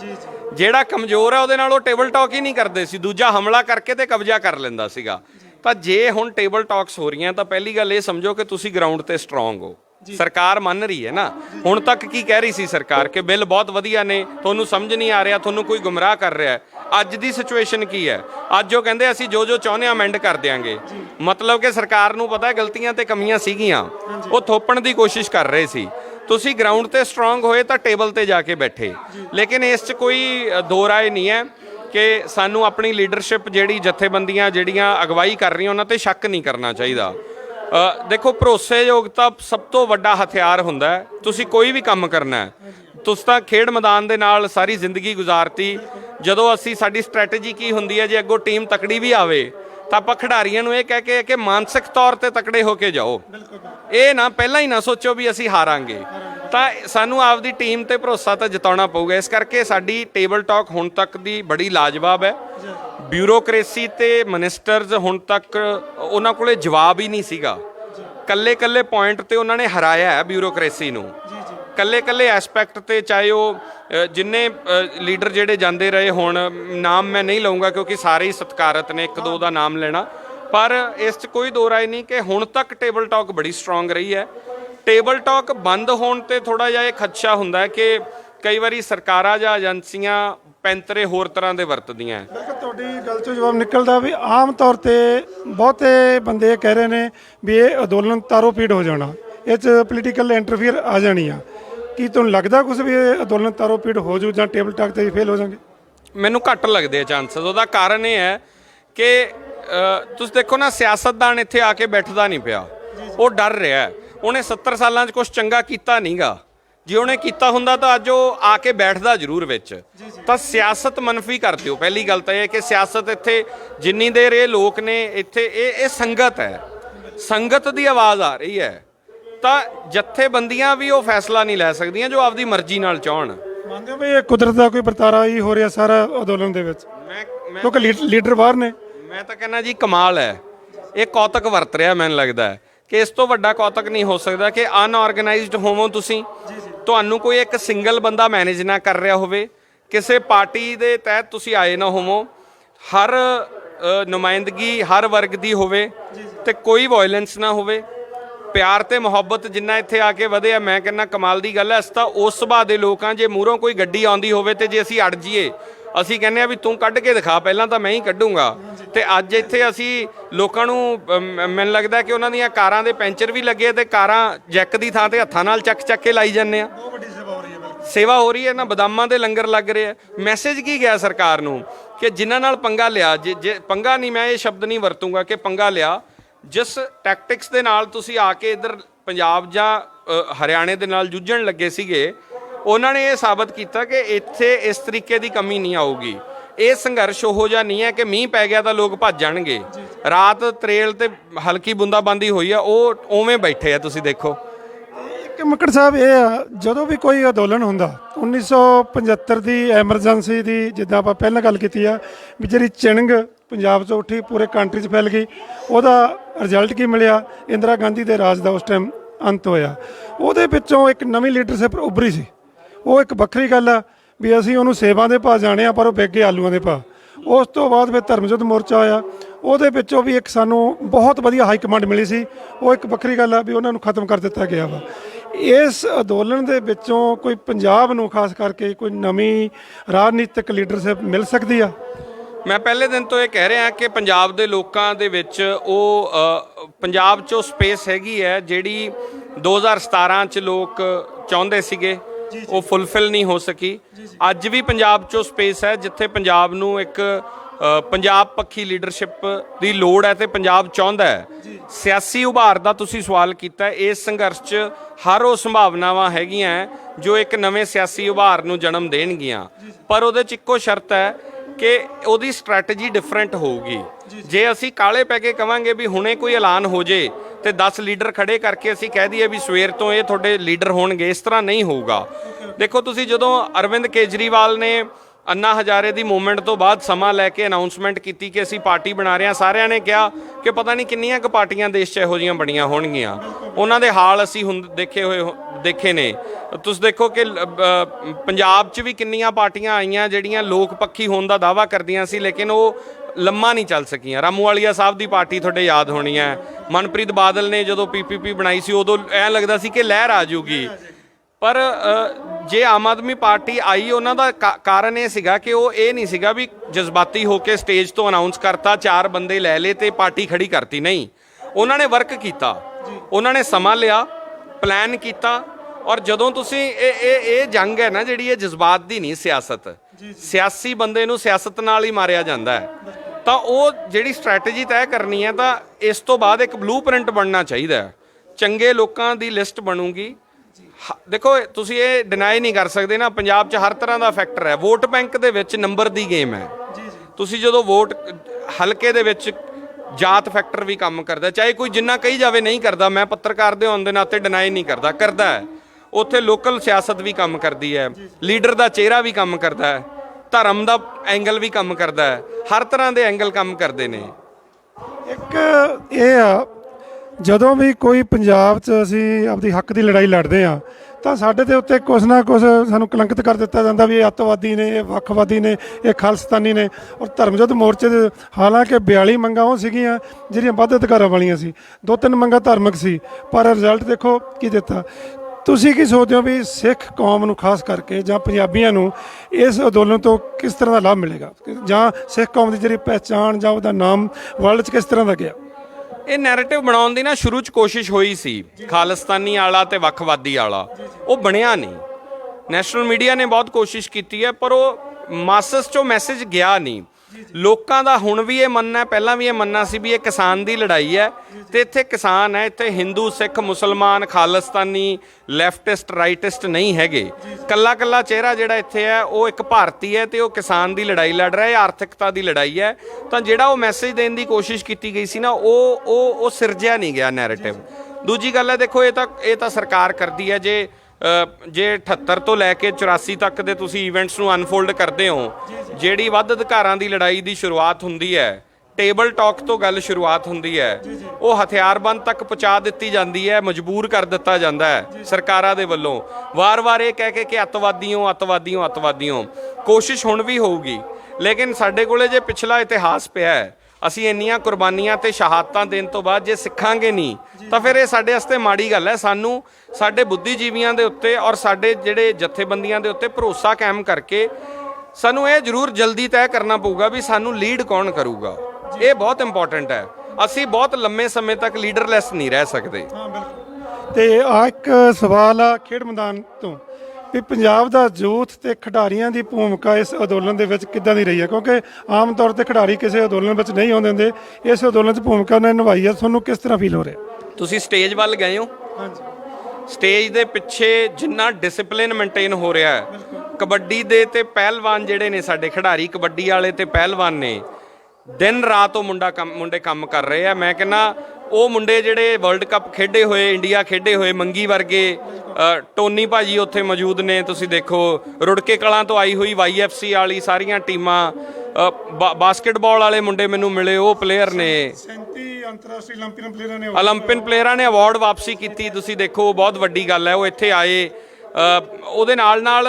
ਜਿਹੜਾ ਕਮਜ਼ੋਰ ਹੈ ਉਹਦੇ ਨਾਲ ਉਹ ਟੇਬਲ ਟਾਕ ਹੀ ਨਹੀਂ ਕਰਦੇ ਸੀ ਦੂਜਾ ਹਮਲਾ ਕਰਕੇ ਤੇ ਕਬਜ਼ਾ ਕਰ ਲੈਂਦਾ ਸੀਗਾ। ਤਾਂ ਜੇ ਹੁਣ ਟੇਬਲ ਟਾਕਸ ਹੋ ਰਹੀਆਂ ਤਾਂ ਪਹਿਲੀ ਗੱਲ ਇਹ ਸਮਝੋ ਕਿ ਤੁਸੀਂ ਗਰਾਊਂਡ ਤੇ ਸਟਰੋਂਗ ਹੋ। ਸਰਕਾਰ ਮੰਨ ਰਹੀ ਹੈ ਨਾ। ਹੁਣ ਤੱਕ ਕੀ ਕਹਿ ਰਹੀ ਸੀ ਸਰਕਾਰ ਕਿ ਬਿੱਲ ਬਹੁਤ ਵਧੀਆ ਨੇ ਤੁਹਾਨੂੰ ਸਮਝ ਨਹੀਂ ਆ ਰਿਹਾ ਤੁਹਾਨੂੰ ਕੋਈ ਗੁੰਮਰਾਹ ਕਰ ਰਿਹਾ ਅੱਜ ਦੀ ਸਿਚੁਏਸ਼ਨ ਕੀ ਹੈ? ਅੱਜ ਉਹ ਕਹਿੰਦੇ ਅਸੀਂ ਜੋ ਜੋ ਚਾਹੁੰਦੇ ਆ ਅਮੈਂਡ ਕਰ ਦਿਆਂਗੇ। ਮਤਲਬ ਕਿ ਸਰਕਾਰ ਨੂੰ ਪਤਾ ਹੈ ਗਲਤੀਆਂ ਤੇ ਕਮੀਆਂ ਸੀਗੀਆਂ। ਉਹ ਥੋਪਣ ਦੀ ਕੋਸ਼ਿਸ਼ ਕਰ ਰਹੇ ਸੀ। ਤੁਸੀਂ ਗਰਾਊਂਡ ਤੇ ਸਟਰੋਂਗ ਹੋਏ ਤਾਂ ਟੇਬਲ ਤੇ ਜਾ ਕੇ ਬੈਠੇ। ਲੇਕਿਨ ਇਸ 'ਚ ਕੋਈ ਦੋ ਰਾਏ ਨਹੀਂ ਹੈ ਕਿ ਸਾਨੂੰ ਆਪਣੀ ਲੀਡਰਸ਼ਿਪ ਜਿਹੜੀ ਜਥੇਬੰਦੀਆਂ ਜਿਹੜੀਆਂ ਅਗਵਾਈ ਕਰ ਰਹੀਆਂ ਉਹਨਾਂ ਤੇ ਸ਼ੱਕ ਨਹੀਂ ਕਰਨਾ ਚਾਹੀਦਾ। ਦੇਖੋ ਭਰੋਸੇਯੋਗਤਾ ਸਭ ਤੋਂ ਵੱਡਾ ਹਥਿਆਰ ਹੁੰਦਾ ਹੈ। ਤੁਸੀਂ ਕੋਈ ਵੀ ਕੰਮ ਕਰਨਾ ਹੈ ਤੁਸੀਂ ਤਾਂ ਖੇਡ ਮੈਦਾਨ ਦੇ ਨਾਲ ਸਾਰੀ ਜ਼ਿੰਦਗੀ ਗੁਜ਼ਾਰਤੀ। ਜਦੋਂ ਅਸੀਂ ਸਾਡੀ ਸਟ੍ਰੈਟਜੀ ਕੀ ਹੁੰਦੀ ਹੈ ਜੇ ਅੱਗੋਂ ਟੀਮ ਤਕੜੀ ਵੀ ਆਵੇ ਤਾਂ ਆਪਾਂ ਖਿਡਾਰੀਆਂ ਨੂੰ ਇਹ ਕਹਿ ਕੇ ਕਿ ਮਾਨਸਿਕ ਤੌਰ ਤੇ ਤਕੜੇ ਹੋ ਕੇ ਜਾਓ। ਇਹ ਨਾ ਪਹਿਲਾਂ ਹੀ ਨਾ ਸੋਚੋ ਵੀ ਅਸੀਂ ਹਾਰਾਂਗੇ। ਤਾਂ ਸਾਨੂੰ ਆਪਦੀ ਟੀਮ ਤੇ ਭਰੋਸਾ ਤਾਂ ਜਿਤਾਉਣਾ ਪਊਗਾ। ਇਸ ਕਰਕੇ ਸਾਡੀ ਟੇਬਲ ਟਾਕ ਹੁਣ ਤੱਕ ਦੀ ਬੜੀ ਲਾਜਵਾਬ ਹੈ। ਬਿਊਰੋਕ੍ਰੇਸੀ ਤੇ ਮਿਨਿਸਟਰਸ ਹੁਣ ਤੱਕ ਉਹਨਾਂ ਕੋਲੇ ਜਵਾਬ ਹੀ ਨਹੀਂ ਸੀਗਾ। ਕੱਲੇ ਕੱਲੇ ਪੁਆਇੰਟ ਤੇ ਉਹਨਾਂ ਨੇ ਹਰਾਇਆ ਹੈ ਬਿਊਰੋਕ੍ਰੇਸੀ ਨੂੰ। ਕੱਲੇ ਕੱਲੇ ਐਸਪੈਕਟ ਤੇ ਚਾਹੇ ਉਹ ਜਿੰਨੇ ਲੀਡਰ ਜਿਹੜੇ ਜਾਂਦੇ ਰਹੇ ਹੁਣ, ਨਾਮ ਮੈਂ ਨਹੀਂ ਲਵਾਂਗਾ ਕਿਉਂਕਿ ਸਾਰੇ ਹੀ ਸਤਿਕਾਰਤ ਨੇ ਇੱਕ ਦੋ ਦਾ ਨਾਮ ਲੈਣਾ। ਪਰ ਇਸ 'ਚ ਕੋਈ ਦੋ ਰਾਏ ਨਹੀਂ ਕਿ ਹੁਣ ਤੱਕ ਟੇਬਲ ਟਾਕ ਬੜੀ ਸਟਰੋਂਗ ਰਹੀ ਹੈ। ਟੇਬਲ ਟਾਕ ਬੰਦ ਹੋਣ ਤੇ ਥੋੜਾ ਜਿਹਾ ਇਹ ਖਦਸ਼ਾ ਹੁੰਦਾ ਹੈ ਕਿ ਕਈ ਵਾਰੀ ਸਰਕਾਰਾਂ ਜਾਂ ਏਜੰਸੀਆਂ ਪੈਂਤਰੇ ਹੋਰ ਤਰ੍ਹਾਂ ਦੇ ਵਰਤਦੀਆਂ ਹੈ। ਬਿਲਕੁਲ ਤੁਹਾਡੀ ਗੱਲ ਤੋਂ ਜਵਾਬ ਨਿਕਲਦਾ ਵੀ ਆਮ ਤੌਰ ਤੇ ਬਹੁਤੇ ਬੰਦੇ ਕਹਿ ਰਹੇ ਨੇ ਵੀ ਇਹ ਅੰਦੋਲਨ ਤਾਰੋ ਪੀੜ ਹੋ ਜਾਣਾ ਇਹ ਚ ਪੋਲੀਟੀਕਲ ਇੰਟਰਫੀਅਰ ਆ ਜਾਣੀ ਆ। ਕੀ ਤੁਹਾਨੂੰ ਲੱਗਦਾ ਕੁਝ ਵੀ ਇਹ ਅੰਦੋਲਨ ਤਾਰੋ ਪੀੜ ਹੋ ਜੂ ਜਾਂ ਟੇਬਲ ਟਾਕ ਤੇ ਫੇਲ ਹੋ ਜਾਣਗੇ? ਮੈਨੂੰ ਘੱਟ ਲੱਗਦੇ ਆ ਚਾਂਸਸ ਉਹਦਾ ਕਾਰਨ ਇਹ ਹੈ ਕਿ ਤੁਸੀਂ ਦੇਖੋ ਨਾ ਸਿਆਸਤਦਾਨ ਇੱਥੇ ਆ ਕੇ ਬੈਠਦਾ ਨਹੀਂ ਪਿਆ। ਉਹ ਡਰ ਰਿਹਾ ਹੈ। ਉਹਨੇ 70 ਸਾਲਾਂ 'ਚ ਕੁਝ ਚੰਗਾ ਕੀਤਾ ਨਹੀਂਗਾ ਜੇ ਉਹਨੇ ਕੀਤਾ ਹੁੰਦਾ ਤਾਂ ਅੱਜ ਉਹ ਆ ਕੇ ਬੈਠਦਾ ਜ਼ਰੂਰ ਵਿੱਚ। ਤਾਂ ਸਿਆਸਤ ਮੰਨਫੀ ਕਰ ਦਿਓ। ਪਹਿਲੀ ਗੱਲ ਤਾਂ ਇਹ ਹੈ ਕਿ ਸਿਆਸਤ ਇੱਥੇ ਜਿੰਨੀ ਦੇਰ ਇਹ ਲੋਕ ਨੇ ਇੱਥੇ ਇਹ ਇਹ ਸੰਗਤ ਹੈ। ਸੰਗਤ ਦੀ ਆਵਾਜ਼ ਆ ਰਹੀ ਹੈ। ਤਾਂ ਜਥੇਬੰਦੀਆਂ ਵੀ ਉਹ ਫੈਸਲਾ ਨਹੀਂ ਲੈ ਸਕਦੀਆਂ ਜੋ ਆਪਦੀ ਮਰਜ਼ੀ ਨਾਲ ਚਾਹਣ। ਮੰਨਦੇ ਹੋ ਵੀ ਇਹ ਕੁਦਰਤ ਦਾ ਕੋਈ ਵਰਤਾਰਾ ਹੀ ਹੋ ਰਿਹਾ ਸਾਰਾ ਅੰਦੋਲਨ ਦੇ ਵਿੱਚ? ਮੈਂ ਕਿਉਂਕਿ ਲੀਡ- ਲੀਡਰ ਬਾਹਰ ਨੇ। ਮੈਂ ਤਾਂ ਕਹਿੰਦਾ ਜੀ ਕਮਾਲ ਹੈ। ਇਹ ਕੌਤਕ ਵਰਤ ਰਿਹਾ ਮੈਨੂੰ ਲੱਗਦਾ ਹੈ। ਕਿ ਇਸ ਤੋਂ ਵੱਡਾ ਕੌਤਕ ਨਹੀਂ ਹੋ ਸਕਦਾ ਕਿ ਅਨਆਰਗੇਨਾਈਜ਼ਡ ਹੋਵੋ ਤੁਸੀਂ। ਤੁਹਾਨੂੰ ਕੋਈ ਇੱਕ ਸਿੰਗਲ ਬੰਦਾ ਮੈਨੇਜ ਨਾ ਕਰ ਰਿਹਾ ਹੋਵੇ। ਕਿਸੇ ਪਾਰਟੀ ਦੇ ਤਹਿਤ ਤੁਸੀਂ ਆਏ ਨਾ ਹੋਵੋ। ਹਰ ਨੁਮਾਇੰਦਗੀ ਹਰ ਵਰਗ ਦੀ ਹੋਵੇ ਤੇ ਕੋਈ ਵਾਇਲੈਂਸ ਨਾ ਹੋਵੇ। ਪਿਆਰ ਤੇ ਮੁਹੱਬਤ ਜਿੰਨਾ ਇੱਥੇ ਆ ਕੇ ਵਧਿਆ ਮੈਂ ਕਹਿੰਦਾ ਕਮਾਲ ਦੀ ਗੱਲ ਹੈ। ਅਸੀਂ ਤਾਂ ਉਸ ਸੁਭਾਅ ਦੇ ਲੋਕਾਂ ਜੇ ਮੂਹਰੋਂ ਕੋਈ ਗੱਡੀ ਆਉਂਦੀ ਹੋਵੇ ਤੇ ਜੇ ਅਸੀਂ ਅੜ ਜਾਈਏ ਅਸੀਂ ਕਹਿੰਦੇ ਆ ਵੀ ਤੂੰ ਕੱਢ ਕੇ ਦਿਖਾ ਪਹਿਲਾਂ ਤਾਂ ਮੈਂ ਹੀ ਕੱਢੂੰਗਾ। ਤੇ ਅੱਜ ਇੱਥੇ ਅਸੀਂ ਲੋਕਾਂ ਨੂੰ ਮੈਨੂੰ ਲੱਗਦਾ ਕਿ ਉਹਨਾਂ ਦੀਆਂ ਕਾਰਾਂ ਦੇ ਪੈਂਚਰ ਵੀ ਲੱਗੇ ਤੇ ਕਾਰਾਂ ਜੈਕ ਦੀ ਥਾਂ ਤੇ ਹੱਥਾਂ ਨਾਲ ਚੱਕ ਚੱਕ ਕੇ ਲਾਈ ਜਾਂਦੇ ਆ। ਬਹੁਤ ਵੱਡੀ ਸੇਵਾ ਹੋ ਰਹੀ ਹੈ ਸੇਵਾ ਹੋ ਰਹੀ ਹੈ ਨਾ ਬਦਾਮਾਂ ਦੇ ਲੰਗਰ ਲੱਗ ਰਹੇ ਆ। ਮੈਸੇਜ ਕੀ ਗਿਆ ਸਰਕਾਰ ਨੂੰ? ਕਿ ਜਿਨ੍ਹਾਂ ਨਾਲ ਪੰਗਾ ਲਿਆ ਜੇ ਪੰਗਾ ਨਹੀਂ ਮੈਂ ਇਹ ਸ਼ਬਦ ਨਹੀਂ ਵਰਤੂੰਗਾ ਕਿ ਪੰਗਾ ਲਿਆ ਜਿਸ ਟੈਕਟਿਕਸ ਦੇ ਨਾਲ ਤੁਸੀਂ ਆ ਕੇ ਇੱਧਰ ਪੰਜਾਬ ਜਾਂ ਹਰਿਆਣੇ ਦੇ ਨਾਲ ਜੂਝਣ ਲੱਗੇ ਸੀਗੇ ਉਹਨਾਂ ਨੇ ਇਹ ਸਾਬਤ ਕੀਤਾ ਕਿ ਇੱਥੇ ਇਸ ਤਰੀਕੇ ਦੀ ਕਮੀ ਨਹੀਂ ਆਊਗੀ। ਇਹ ਸੰਘਰਸ਼ ਉਹੋ ਜਿਹਾ ਨਹੀਂ ਹੈ ਕਿ ਮੀਂਹ ਪੈ ਗਿਆ ਤਾਂ ਲੋਕ ਭੱਜ ਜਾਣਗੇ। ਰਾਤ ਤਰੇਲ ਤੇ ਹਲਕੀ ਬੂੰਦਾਬਾਂਦੀ ਹੋਈ ਆ, ਉਹ ਉਵੇਂ ਬੈਠੇ ਆ, ਤੁਸੀਂ ਦੇਖੋ। ਇੱਕ ਮੱਕੜ ਸਾਹਿਬ, ਇਹ ਆ, ਜਦੋਂ ਵੀ ਕੋਈ ਅੰਦੋਲਨ ਹੁੰਦਾ 1975 ਦੀ ਐਮਰਜੈਂਸੀ ਦੀ ਜਿੱਦਾਂ ਆਪਾਂ ਪਹਿਲਾਂ ਗੱਲ ਕੀਤੀ ਆ, ਵੀ ਜਿਹੜੀ ਚਿਣਗ ਪੰਜਾਬ 'ਚ ਉੱਠੀ, ਪੂਰੇ ਕੰਟਰੀ 'ਚ ਫੈਲ ਗਈ, ਉਹਦਾ ਰਿਜ਼ਲਟ ਕੀ ਮਿਲਿਆ? ਇੰਦਰਾ ਗਾਂਧੀ ਦੇ ਰਾਜ ਦਾ ਉਸ ਟਾਈਮ ਅੰਤ ਹੋਇਆ। ਉਹਦੇ ਵਿੱਚੋਂ ਇੱਕ ਨਵੀਂ ਲੀਡਰਸ਼ਿਪ ਉੱਭਰੀ ਸੀ। ਉਹ ਇੱਕ ਵੱਖਰੀ ਗੱਲ ਆ ਵੀ ਅਸੀਂ ਉਹਨੂੰ ਸੇਵਾ ਦੇ ਭਾਅ ਜਾਣੇ ਆ ਪਰ ਉਹ ਵਿਕ ਗਏ ਆਲੂਆਂ ਦੇ ਭਾਅ। ਉਸ ਤੋਂ ਬਾਅਦ ਫਿਰ ਧਰਮਯੁੱਧ ਮੋਰਚਾ ਆਇਆ। ਉਹਦੇ ਵਿੱਚੋਂ ਵੀ ਇੱਕ ਸਾਨੂੰ ਬਹੁਤ ਵਧੀਆ ਹਾਈ ਕਮਾਂਡ ਮਿਲੀ ਸੀ। ਉਹ ਇੱਕ ਵੱਖਰੀ ਗੱਲ ਆ ਵੀ ਉਹਨਾਂ ਨੂੰ ਖਤਮ ਕਰ ਦਿੱਤਾ ਗਿਆ ਵਾ। ਇਸ ਅੰਦੋਲਨ ਦੇ ਵਿੱਚੋਂ ਕੋਈ ਪੰਜਾਬ ਨੂੰ ਖਾਸ ਕਰਕੇ ਕੋਈ ਨਵੀਂ ਰਾਜਨੀਤਿਕ ਲੀਡਰਸ਼ਿਪ ਮਿਲ ਸਕਦੀ ਆ? ਮੈਂ ਪਹਿਲੇ ਦਿਨ ਤੋਂ ਇਹ ਕਹਿ ਰਿਹਾ ਕਿ ਪੰਜਾਬ ਦੇ ਲੋਕਾਂ ਦੇ ਵਿੱਚ ਉਹ ਅ, ਪੰਜਾਬ 'ਚੋਂ ਸਪੇਸ ਹੈਗੀ ਹੈ ਜਿਹੜੀ 2017 ਚ ਲੋਕ ਚਾਹੁੰਦੇ ਸੀਗੇ। ਉਹ ਫੁੱਲਫਿਲ ਨਹੀਂ ਹੋ ਸਕੀ। ਅੱਜ ਵੀ ਪੰਜਾਬ 'ਚ ਸਪੇਸ ਹੈ ਜਿੱਥੇ ਪੰਜਾਬ ਨੂੰ ਇੱਕ ਪੰਜਾਬ ਪੱਖੀ ਲੀਡਰਸ਼ਿਪ ਦੀ ਲੋੜ ਹੈ ਤੇ ਪੰਜਾਬ ਚਾਹੁੰਦਾ ਹੈ। ਸਿਆਸੀ ਉਭਾਰ ਦਾ ਤੁਸੀਂ ਸਵਾਲ ਕੀਤਾ। ਇਸ ਸੰਘਰਸ਼ 'ਚ ਹਰ ਉਹ ਸੰਭਾਵਨਾਵਾਂ ਹੈਗੀਆਂ ਜੋ ਇੱਕ ਨਵੇਂ ਸਿਆਸੀ ਉਭਾਰ ਨੂੰ ਜਨਮ ਦੇਣਗੀਆਂ। ਪਰ ਉਹਦੇ 'ਚ ਇੱਕੋ ਸ਼ਰਤ ਹੈ ਕਿ ਉਹਦੀ ਸਟ੍ਰੈਟਜੀ ਡਿਫਰੈਂਟ ਹੋਊਗੀ। ਜੇ ਅਸੀਂ ਕਾਲੇ ਪੈ ਕੇ ਕਵਾਂਗੇ ਵੀ ਹੁਣੇ ਕੋਈ ਐਲਾਨ ਹੋ ਜੇ ਤੇ 10 ਲੀਡਰ ਖੜੇ ਕਰਕੇ ਅਸੀਂ ਕਹਿ ਦਈਏ ਵੀ ਸਵੇਰ ਤੋਂ ਇਹ ਤੁਹਾਡੇ ਲੀਡਰ ਹੋਣਗੇ ਇਸ ਤਰ੍ਹਾਂ ਨਹੀਂ ਹੋਊਗਾ। ਦੇਖੋ ਤੁਸੀਂ ਜਦੋਂ ਅਰਵਿੰਦ ਕੇਜਰੀਵਾਲ ਨੇ ਅੰਨਾ ਹਜ਼ਾਰੇ ਦੀ ਮੂਵਮੈਂਟ ਤੋਂ ਬਾਅਦ ਸਮਾਂ ਲੈ ਕੇ ਅਨਾਉਂਸਮੈਂਟ ਕੀਤੀ ਕਿ ਅਸੀਂ ਪਾਰਟੀ ਬਣਾ ਰਹੇ ਹਾਂ। ਸਾਰਿਆਂ ਨੇ ਕਿਹਾ ਕਿ ਪਤਾ ਨਹੀਂ ਕਿੰਨੀਆਂ ਕੁ ਪਾਰਟੀਆਂ ਦੇਸ਼ 'ਚ ਇਹੋ ਜੀਆਂ ਬਣੀਆਂ ਹੋਣਗੀਆਂ। ਉਹਨਾਂ ਦੇ ਹਾਲ ਅਸੀਂ ਹੁਣ ਦੇਖੇ ਹੋਏ ਹੋ- ਦੇਖੇ ਨੇ। ਤੁਸੀਂ ਦੇਖੋ ਕਿ ਪੰਜਾਬ 'ਚ ਵੀ ਕਿੰਨੀਆਂ ਪਾਰਟੀਆਂ ਆਈਆਂ ਜਿਹੜੀਆਂ ਲੋਕ ਪੱਖੀ ਹੋਣ ਦਾ ਦਾਵਾ ਕਰਦੀਆਂ ਸੀ, ਲੇਕਿਨ ਉਹ ਲੰਮਾ ਨਹੀਂ ਚੱਲ ਸਕੀਆਂ। ਰਾਮੂਵਾਲੀਆ ਸਾਹਿਬ ਦੀ ਪਾਰਟੀ ਤੁਹਾਡੇ ਯਾਦ ਹੋਣੀ ਹੈ। ਮਨਪ੍ਰੀਤ ਬਾਦਲ ਨੇ ਜਦੋਂ ਪੀਪੀਪੀ ਬਣਾਈ ਸੀ, ਉਦੋਂ ਐਂ ਲੱਗਦਾ ਸੀ ਕਿ ਲਹਿਰ ਆ ਜਾਊਗੀ। ਪਰ ਜੇ ਆਮ ਆਦਮੀ ਪਾਰਟੀ ਆਈ ਉਹਨਾਂ ਦਾ ਕਾਰਨ ਇਹ ਸੀਗਾ ਕਿ ਉਹ ਇਹ ਨਹੀਂ ਸੀਗਾ ਵੀ ਜਜ਼ਬਾਤੀ ਹੋ ਕੇ ਸਟੇਜ ਤੋਂ ਅਨਾਉਂਸ ਕਰਤਾ ਚਾਰ ਬੰਦੇ ਲੈ ਲੇ ਤੇ ਪਾਰਟੀ ਖੜੀ ਕਰਤੀ। ਨਹੀਂ। ਉਹਨਾਂ ਨੇ ਵਰਕ ਕੀਤਾ। ਉਹਨਾਂ ਨੇ ਸਮਾਂ ਲਿਆ ਪਲਾਨ ਕੀਤਾ ਔਰ ਜਦੋਂ ਤੁਸੀਂ ਇਹ ਇਹ ਇਹ ਜੰਗ ਹੈ ਨਾ ਜਿਹੜੀ ਇਹ ਜਜ਼ਬਾਤ ਦੀ ਨਹੀਂ ਸਿਆਸਤ। ਸਿਆਸੀ ਬੰਦੇ ਨੂੰ ਸਿਆਸਤ ਨਾਲ ਹੀ ਮਾਰਿਆ ਜਾਂਦਾ ਹੈ। ਤਾਂ ਉਹ ਜਿਹੜੀ ਸਟ੍ਰੈਟਜੀ ਤੈਅ ਕਰਨੀ ਹੈ ਤਾਂ ਇਸ ਤੋਂ ਬਾਅਦ ਇੱਕ ਬਲੂਪ੍ਰਿੰਟ ਬਣਨਾ ਚਾਹੀਦਾ ਹੈ। ਚੰਗੇ ਲੋਕਾਂ ਦੀ ਲਿਸਟ ਬਣੂਗੀ। ਦੇਖੋ ਤੁਸੀਂ ਇਹ ਡਿਨਾਈ ਨਹੀਂ ਕਰ ਸਕਦੇ ਨਾ ਪੰਜਾਬ 'ਚ ਹਰ ਤਰ੍ਹਾਂ ਦਾ ਫੈਕਟਰ ਹੈ। ਵੋਟ ਬੈਂਕ ਦੇ ਵਿੱਚ ਨੰਬਰ ਦੀ ਗੇਮ ਹੈ। ਤੁਸੀਂ ਜਦੋਂ ਵੋਟ ਹਲਕੇ ਦੇ ਵਿੱਚ ਜਾਤ ਫੈਕਟਰ ਵੀ ਕੰਮ ਕਰਦਾ ਚਾਹੇ ਕੋਈ ਜਿੰਨਾ ਕਹੀ ਜਾਵੇ ਨਹੀਂ ਕਰਦਾ। ਮੈਂ ਪੱਤਰਕਾਰ ਦੇ ਹੋਣ ਦੇ ਨਾਤੇ ਡਿਨਾਈ ਨਹੀਂ ਕਰਦਾ ਕਰਦਾ ਹੈ। ਉੱਥੇ ਲੋਕਲ ਸਿਆਸਤ ਵੀ ਕੰਮ ਕਰਦੀ ਹੈ। ਲੀਡਰ ਦਾ ਚਿਹਰਾ ਵੀ ਕੰਮ ਕਰਦਾ ਹੈ। ਧਰਮ ਦਾ ਐਂਗਲ ਵੀ ਕੰਮ ਕਰਦਾ ਹੈ। ਹਰ ਤਰ੍ਹਾਂ ਦੇ ਐਂਗਲ ਕੰਮ ਕਰਦੇ ਨੇ। ਇੱਕ ਇਹ ਆ ਜਦੋਂ ਵੀ ਕੋਈ ਪੰਜਾਬ 'ਚ ਅਸੀਂ ਆਪਦੀ ਹੱਕ ਦੀ ਲੜਾਈ ਲੜਦੇ ਆ ਤਾਂ ਸਾਡੇ ਦੇ ਉੱਤੇ ਕੁਛ ਨਾ ਕੁਛ ਸਾਨੂੰ ਕਲੰਕਿਤ ਕਰ ਦਿੱਤਾ ਜਾਂਦਾ ਵੀ ਇਹ ਅੱਤਵਾਦੀ ਨੇ, ਇਹ ਵੱਖਵਾਦੀ ਨੇ, ਇਹ ਖਾਲਸਤਾਨੀ ਨੇ ਔਰ ਧਰਮਯੁੱਧ ਮੋਰਚੇ ਦੇ ਹਾਲਾਂਕਿ 42 ਮੰਗਾਂ ਉਹ ਸੀਗੀਆਂ ਜਿਹੜੀਆਂ ਵੱਧ ਅਧਿਕਾਰਾਂ ਵਾਲੀਆਂ ਸੀ। ਦੋ ਤਿੰਨ ਮੰਗਾਂ ਧਾਰਮਿਕ ਸੀ, ਪਰ ਰਿਜ਼ਲਟ ਦੇਖੋ ਕੀ ਦਿੱਤਾ। ਤੁਸੀਂ ਕੀ ਸੋਚਦੇ ਹੋ ਵੀ ਸਿੱਖ ਕੌਮ ਨੂੰ ਖਾਸ ਕਰਕੇ ਜਾਂ ਪੰਜਾਬੀਆਂ ਨੂੰ ਇਸ ਅੰਦੋਲਨ ਤੋਂ ਕਿਸ ਤਰ੍ਹਾਂ ਦਾ ਲਾਭ ਮਿਲੇਗਾ? ਜਾਂ ਸਿੱਖ ਕੌਮ ਦੀ ਜਿਹੜੀ ਪਹਿਚਾਣ ਜਾਂ ਉਹਦਾ ਨਾਮ ਵਰਲਡ 'ਚ ਕਿਸ ਤਰ੍ਹਾਂ ਦਾ ਗਿਆ? ਇਹ ਨੈਰੇਟਿਵ ਬਣਾਉਣ ਦੀ ਨਾ ਸ਼ੁਰੂ ਚ ਕੋਸ਼ਿਸ਼ ਹੋਈ ਸੀ। ਖਾਲਿਸਤਾਨੀ ਵਾਲਾ ਤੇ ਵੱਖਵਾਦੀ ਵਾਲਾ ਉਹ ਬਣਿਆ ਨਹੀਂ। ਨੈਸ਼ਨਲ ਮੀਡੀਆ ਨੇ ਬਹੁਤ ਕੋਸ਼ਿਸ਼ ਕੀਤੀ ਹੈ, ਪਰ ਉਹ ਮਾਸਸ ਚੋਂ ਮੈਸੇਜ ਗਿਆ ਨਹੀਂ। ਲੋਕਾਂ ਦਾ ਹੁਣ ਵੀ ਇਹ ਮੰਨਣਾ ਹੈ ਪਹਿਲਾਂ ਵੀ ਇਹ ਮੰਨਣਾ ਸੀ ਵੀ ਇਹ ਕਿਸਾਨ ਦੀ ਲੜਾਈ ਹੈ ਤੇ ਇੱਥੇ ਕਿਸਾਨ ਹੈ, ਇੱਥੇ ਹਿੰਦੂ, ਸਿੱਖ, ਮੁਸਲਮਾਨ, ਖਾਲਿਸਤਾਨੀ ਲੈਫਟਿਸਟ ਰਾਈਟਿਸਟ ਨਹੀਂ ਹੈਗੇ। ਕੱਲਾ ਕੱਲਾ ਚਿਹਰਾ ਜਿਹੜਾ ਇੱਥੇ ਹੈ, ਉਹ ਇੱਕ ਭਾਰਤੀ ਹੈ ਤੇ ਉਹ ਕਿਸਾਨ ਦੀ ਲੜਾਈ ਲੜ ਰਿਹਾ ਹੈ ਆਰਥਿਕਤਾ ਦੀ ਲੜਾਈ ਹੈ। ਤਾਂ ਜਿਹੜਾ ਉਹ ਮੈਸੇਜ ਦੇਣ ਦੀ ਕੋਸ਼ਿਸ਼ ਕੀਤੀ ਗਈ ਸੀ ਨਾ, ਉਹ ਉਹ ਉਹ ਸਿਰਜਿਆ ਨਹੀਂ ਗਿਆ ਨੈਰੇਟਿਵ ਦੂਜੀ ਗੱਲ ਹੈ, ਦੇਖੋ, ਇਹ ਤਾਂ ਇਹ ਤਾਂ ਸਰਕਾਰ ਕਰਦੀ ਹੈ ਜੇ ਜੇ 78 ਤੋਂ ਲੈ ਕੇ 84 ਤੱਕ ਦੇ ਤੁਸੀਂ ਇਵੈਂਟਸ ਨੂੰ ਅਨਫੋਲਡ ਕਰਦੇ ਹੋ, ਜਿਹੜੀ ਵੱਧ ਅਧਿਕਾਰਾਂ ਦੀ ਲੜਾਈ ਦੀ ਸ਼ੁਰੂਆਤ ਹੁੰਦੀ ਹੈ ਟੇਬਲ ਟਾਕ ਤੋਂ ਗੱਲ ਸ਼ੁਰੂਆਤ ਹੁੰਦੀ ਹੈ, ਉਹ ਹਥਿਆਰਬੰਦ ਤੱਕ ਪਹੁੰਚਾ ਦਿੱਤੀ ਜਾਂਦੀ ਹੈ, ਮਜਬੂਰ ਕਰ ਦਿੱਤਾ ਜਾਂਦਾ ਹੈ ਸਰਕਾਰਾਂ ਦੇ ਵੱਲੋਂ। ਵਾਰ-ਵਾਰ ਇਹ ਕਹਿ ਕੇ ਕਿ ਅੱਤਵਾਦੀਓ ਅੱਤਵਾਦੀਓ ਅੱਤਵਾਦੀਓ ਕੋਸ਼ਿਸ਼ ਹੁਣ ਵੀ ਹੋਊਗੀ, ਲੇਕਿਨ ਸਾਡੇ ਕੋਲੇ ਜੇ ਪਿਛਲਾ ਇਤਿਹਾਸ ਪਿਆ ਹੈ ਅਸੀਂ ਇੰਨੀਆਂ ਕੁਰਬਾਨੀਆਂ ਤੇ ਸ਼ਹਾਦਤਾਂ ਦੇਣ ਤੋਂ ਬਾਅਦ ਜੇ ਸਿੱਖਾਂਗੇ ਨਹੀਂ ਤਾਂ ਫਿਰ ਇਹ ਸਾਡੇ ਵਾਸਤੇ ਮਾੜੀ ਗੱਲ ਹੈ। ਸਾਨੂੰ ਸਾਡੇ ਬੁੱਧੀਜੀਵੀਆਂ ਦੇ ਉੱਤੇ ਔਰ ਸਾਡੇ ਜਿਹੜੇ ਜਥੇਬੰਦੀਆਂ ਦੇ ਉੱਤੇ ਭਰੋਸਾ ਕਾਇਮ ਕਰਕੇ ਸਾਨੂੰ ਇਹ ਜ਼ਰੂਰ ਜਲਦੀ ਤੈਅ ਕਰਨਾ ਪਊਗਾ ਵੀ ਸਾਨੂੰ ਲੀਡ ਕੌਣ ਕਰੂਗਾ। ਇਹ ਬਹੁਤ ਇੰਪੋਰਟੈਂਟ ਹੈ। ਅਸੀਂ ਬਹੁਤ ਲੰਮੇ ਸਮੇਂ ਤੱਕ ਲੀਡਰਲੈਸ ਨਹੀਂ ਰਹਿ ਸਕਦੇ। ਹਾਂ ਬਿਲਕੁਲ। ਤੇ ਆ ਇੱਕ ਸਵਾਲ ਆ ਖੇਡ ਮੈਦਾਨ ਤੋਂ। ਵੀ ਪੰਜਾਬ ਦਾ ਯੂਥ ਤੇ ਖਿਡਾਰੀਆਂ ਦੀ ਭੂਮਿਕਾ ਇਸ ਅੰਦੋਲਨ ਦੇ ਵਿੱਚ ਕਿੱਦਾਂ ਦੀ ਰਹੀ ਹੈ? ਕਿਉਂਕਿ ਆਮ ਤੌਰ ਤੇ ਖਿਡਾਰੀ ਕਿਸੇ ਅੰਦੋਲਨ ਵਿੱਚ ਨਹੀਂ ਆਉਂਦੇ ਹੁੰਦੇ। ਇਸ ਅੰਦੋਲਨ 'ਚ ਭੂਮਿਕਾ ਉਹਨਾਂ ਨੇ ਨਿਭਾਈ ਹੈ। ਤੁਹਾਨੂੰ ਕਿਸ ਤਰ੍ਹਾਂ ਫੀਲ ਹੋ ਰਿਹਾ? ਤੁਸੀਂ ਸਟੇਜ ਵੱਲ ਗਏ ਹੋ। ਹਾਂਜੀ। ਸਟੇਜ ਦੇ ਪਿੱਛੇ ਜਿੰਨਾ ਡਿਸਪਲਿਨ ਮੇਨਟੇਨ ਹੋ ਰਿਹਾ ਹੈ। ਕਬੱਡੀ ਦੇ ਤੇ ਪਹਿਲਵਾਨ ਜਿਹੜੇ ਨੇ ਸਾਡੇ ਖਿਡਾਰੀ ਕਬੱਡੀ ਵਾਲੇ ਤੇ ਪਹਿਲਵਾਨ ਨੇ ਦਿਨ ਰਾਤ ਉਹ ਮੁੰਡਾ ਕੰਮ ਮੁੰਡੇ ਕੰਮ ਕਰ ਰਹੇ ਆ ਮੈਂ ਕਹਿੰਨਾ ਉਹ ਮੁੰਡੇ ਜਿਹੜੇ ਵਰਲਡ ਕੱਪ ਖੇਡੇ ਹੋਏ ਇੰਡੀਆ ਖੇਡੇ ਹੋਏ ਮੰਗੀ ਵਰਗੇ ਅ, ਟੋਨੀ ਭਾਜੀ ਉੱਥੇ ਮੌਜੂਦ ਨੇ ਤੁਸੀਂ ਦੇਖੋ ਰੁੜਕੇ ਕਲਾਂ ਤੋਂ ਆਈ ਹੋਈ ਵਾਈਐਫਸੀ ਵਾਲੀ ਸਾਰੀਆਂ ਟੀਮਾਂ ਅ, ਬਾ- ਬਾਸਕਟਬਾਲ ਵਾਲੇ ਮੁੰਡੇ ਮੈਨੂੰ ਮਿਲੇ ਉਹ ਪਲੇਅਰ ਨੇ 37 ਅੰਤਰਰਾਸ਼ਟਰੀ 올림픽 ਪਲੇਅਰਾਂ ਨੇ 올림픽 ਪਲੇਅਰਾਂ ਨੇ ਅਵਾਰਡ ਵਾਪਸੀ ਕੀਤੀ ਤੁਸੀਂ ਦੇਖੋ ਬਹੁਤ ਵੱਡੀ ਗੱਲ ਹੈ ਉਹ ਇੱਥੇ ਆਏ ਅ, ਉਹਦੇ ਨਾਲ ਨਾਲ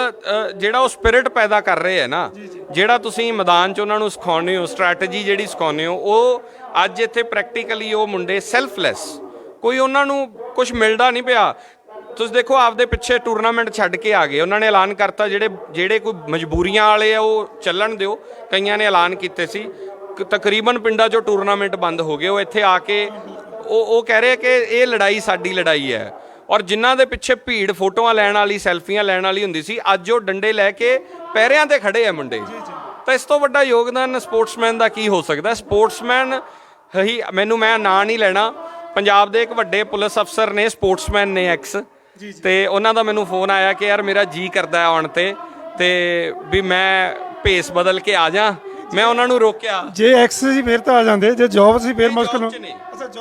ਜਿਹੜਾ ਉਹ ਸਪਿਰਿਟ ਪੈਦਾ ਕਰ ਰਹੇ ਹੈ ਨਾ ਜਿਹੜਾ ਤੁਸੀਂ ਮੈਦਾਨ 'ਚ ਉਹਨਾਂ ਨੂੰ ਸਿਖਾਉਂਦੇ ਹੋ ਸਟ੍ਰੈਟਜੀ ਜਿਹੜੀ ਸਿਖਾਉਂਦੇ ਹੋ ਉਹ ਅੱਜ ਇੱਥੇ ਪ੍ਰੈਕਟੀਕਲੀ ਉਹ ਮੁੰਡੇ ਸੈਲਫਲੈਸ ਕੋਈ ਉਹਨਾਂ ਨੂੰ ਕੁਝ ਮਿਲਦਾ ਨਹੀਂ ਪਿਆ। ਤੁਸੀਂ ਦੇਖੋ ਆਪਦੇ ਪਿੱਛੇ ਟੂਰਨਾਮੈਂਟ ਛੱਡ ਕੇ ਆ ਗਏ। ਉਹਨਾਂ ਨੇ ਐਲਾਨ ਕਰਤਾ ਜਿਹੜੇ ਜਿਹੜੇ ਕੋਈ ਮਜਬੂਰੀਆਂ ਵਾਲੇ ਆ ਉਹ ਚੱਲਣ ਦਿਓ। ਕਈਆਂ ਨੇ ਐਲਾਨ ਕੀਤੇ ਸੀ। ਤਕਰੀਬਨ ਪਿੰਡਾਂ 'ਚੋਂ ਟੂਰਨਾਮੈਂਟ ਬੰਦ ਹੋ ਗਏ। ਉਹ ਇੱਥੇ ਆ ਕੇ ਉਹ ਉਹ ਕਹਿ ਰਹੇ ਕਿ ਇਹ ਲੜਾਈ ਸਾਡੀ ਲੜਾਈ ਹੈ। ਔਰ ਜਿਨ੍ਹਾਂ ਦੇ ਪਿੱਛੇ ਭੀੜ ਫੋਟੋਆਂ ਲੈਣ ਵਾਲੀ ਸੈਲਫੀਆਂ ਲੈਣ ਵਾਲੀ ਹੁੰਦੀ ਸੀ ਅੱਜ ਉਹ ਡੰਡੇ ਲੈ ਕੇ ਪੈਰਿਆਂ ਤੇ ਖੜੇ ਆ ਮੁੰਡੇ। ਤਾਂ ਇਸ ਤੋਂ ਵੱਡਾ ਯੋਗਦਾਨ ਸਪੋਰਟਸਮੈਨ ਦਾ ਕੀ ਹੋ ਸਕਦਾ? ਸਪੋਰਟਸਮੈਨ ਹੀ ਮੈਨੂੰ ਮੈਂ ਨਾਂ ਨਹੀਂ ਲੈਣਾ। ਪੰਜਾਬ ਦੇ ਇੱਕ ਵੱਡੇ ਪੁਲਿਸ ਅਫਸਰ ਨੇ ਸਪੋਰਟਸਮੈਨ ਨੇ ਐਕਸ ਤੇ ਉਹਨਾਂ ਦਾ ਮੈਨੂੰ ਫੋਨ ਆਇਆ ਕਿ ਯਾਰ ਮੇਰਾ ਜੀ ਕਰਦਾ ਆਉਣ ਤੇ ਤੇ ਵੀ ਮੈਂ ਭੇਸ ਬਦਲ ਕੇ ਆ ਜਾ। ਮੈਂ ਉਹਨਾਂ ਨੂੰ ਰੋਕਿਆ। ਜੇ ਐਕਸ ਸੀ ਫਿਰ ਤਾਂ ਆ ਜਾਂਦੇ ਜੇ ਜੌਬ ਸੀ ਫਿਰ ਮੁਸ਼ਕਲ ਹੋ।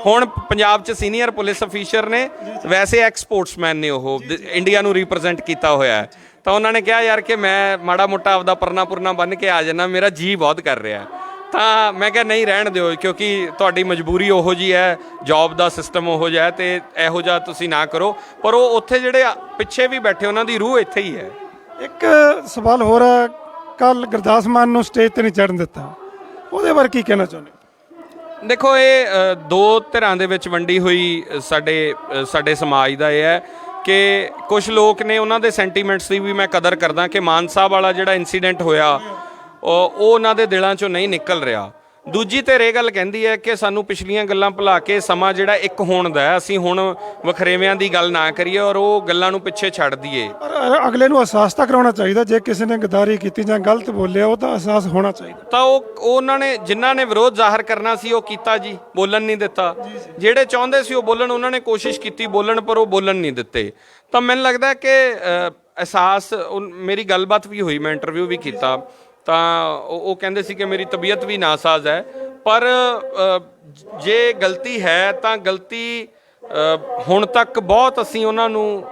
ਹੁਣ ਪੰਜਾਬ 'ਚ ਸੀਨੀਅਰ ਪੁਲਿਸ ਅਫੀਸਰ ਨੇ ਵੈਸੇ ਐਕਸ ਸਪੋਰਟਸਮੈਨ ਨੇ ਉਹ ਇੰਡੀਆ ਨੂੰ ਰਿਪਰੈਜ਼ੈਂਟ ਕੀਤਾ ਹੋਇਆ ਹੈ। ਤਾਂ ਉਹਨਾਂ ਨੇ ਕਿਹਾ ਯਾਰ ਕਿ ਮੈਂ ਮਾੜਾ ਮੋਟਾ ਆਪਦਾ ਪਰਨਾ ਪੁਰਨਾ ਬੰਨ ਕੇ ਆ ਜਾਣਾ ਮੇਰਾ ਜੀ ਬਹੁਤ ਕਰ ਰਿਹਾ ਹੈ। ਤਾਂ ਮੈਂ ਕਿਹਾ ਨਹੀਂ ਰਹਿਣ ਦਿਓ ਕਿਉਂਕਿ ਤੁਹਾਡੀ ਮਜਬੂਰੀ ਉਹੋ ਜੀ ਹੈ ਜੌਬ ਦਾ ਸਿਸਟਮ ਉਹੋ ਜਿਹਾ ਹੈ ਤੇ ਇਹੋ ਜਿਹਾ ਤੁਸੀਂ ਨਾ ਕਰੋ। ਪਰ ਉਹ ਉੱਥੇ ਜਿਹੜੇ ਪਿੱਛੇ ਵੀ ਬੈਠੇ ਉਹਨਾਂ ਦੀ ਰੂਹ ਇੱਥੇ ਹੀ ਹੈ। ਇੱਕ ਸਵਾਲ ਹੋਰ ਹੈ ਕੱਲ ਗੁਰਦਾਸ ਮਾਨ ਨੂੰ ਸਟੇਜ ਤੇ ਨਹੀਂ ਚੜਨ ਦਿੱਤਾ। ਉਹਦੇ ਬਾਰੇ ਕੀ ਕਹਿਣਾ ਚਾਹੁੰਦੇ ਦੇਖੋ ਇਹ ਅ, ਦੋ ਧਿਰਾਂ ਦੇ ਵਿੱਚ ਵੰਡੀ ਹੋਈ ਅ, ਸਾਡੇ ਅ, ਸਾਡੇ ਸਮਾਜ ਦਾ ਇਹ ਹੈ ਕਿ ਕੁਝ ਲੋਕ ਨੇ ਉਹਨਾਂ ਦੇ ਸੈਂਟੀਮੈਂਟਸ ਦੀ ਵੀ ਮੈਂ ਕਦਰ ਕਰਦਾ ਕਿ ਮਾਨ ਸਾਹਿਬ ਵਾਲਾ ਜਿਹੜਾ ਇਨਸੀਡੈਂਟ ਹੋਇਆ ਉਹ ਉਹ ਉਹਨਾਂ ਦੇ ਦਿਲਾਂ ਚੋਂ ਨਹੀਂ ਨਿਕਲ ਰਿਹਾ। ਦੂਜੀ ਧਿਰ ਇਹ ਗੱਲ ਕਹਿੰਦੀ ਹੈ ਕਿ ਸਾਨੂੰ ਪਿਛਲੀਆਂ ਗੱਲਾਂ ਭੁਲਾ ਕੇ ਸਮਾਂ ਜਿਹੜਾ ਇੱਕ ਹੋਣ ਦਾ ਹੈ ਅਸੀਂ ਹੁਣ ਵਖਰੇਵਿਆਂ ਦੀ ਗੱਲ ਨਾ ਕਰੀਏ ਔਰ ਉਹ ਗੱਲਾਂ ਨੂੰ ਪਿੱਛੇ ਛੱਡ ਦਈਏ। ਪਰ ਅਗਲੇ ਨੂੰ ਅਹਿਸਾਸ ਤਾਂ ਕਰਾਉਣਾ ਚਾਹੀਦਾ ਜੇ ਕਿਸੇ ਨੇ ਗਦਾਰੀ ਕੀਤੀ ਜਾਂ ਗਲਤ ਬੋਲਿਆ ਉਹ ਤਾਂ ਅਹਿਸਾਸ ਹੋਣਾ ਚਾਹੀਦਾ। ਤਾਂ ਉਹ ਉਹ ਉਹਨਾਂ ਨੇ ਜਿਨ੍ਹਾਂ ਨੇ ਵਿਰੋਧ ਜ਼ਾਹਰ ਕਰਨਾ ਸੀ ਉਹ ਕੀਤਾ ਜੀ ਬੋਲਣ ਨਹੀਂ ਦਿੱਤਾ। ਜਿਹੜੇ ਚਾਹੁੰਦੇ ਸੀ ਉਹ ਬੋਲਣ ਉਹਨਾਂ ਨੇ ਕੋਸ਼ਿਸ਼ ਕੀਤੀ ਬੋਲਣ ਪਰ ਉਹ ਬੋਲਣ ਨਹੀਂ ਦਿੱਤੇ। ਤਾਂ ਮੈਨੂੰ ਲੱਗਦਾ ਕਿ ਅਹਿਸਾਸ ਮੇਰੀ ਗੱਲਬਾਤ ਵੀ ਹੋਈ ਮੈਂ ਇੰਟਰਵਿਊ ਵੀ ਕੀਤਾ। ਤਾਂ ਉਹ ਕਹਿੰਦੇ ਸੀ ਕਿ ਮੇਰੀ ਤਬੀਅਤ ਵੀ ਨਾਸਾਜ਼ ਹੈ। ਪਰ ਜੇ ਗਲਤੀ ਹੈ ਤਾਂ ਗਲਤੀ ਹੁਣ ਤੱਕ ਬਹੁਤ ਅਸੀਂ ਉਹਨਾਂ ਨੂੰ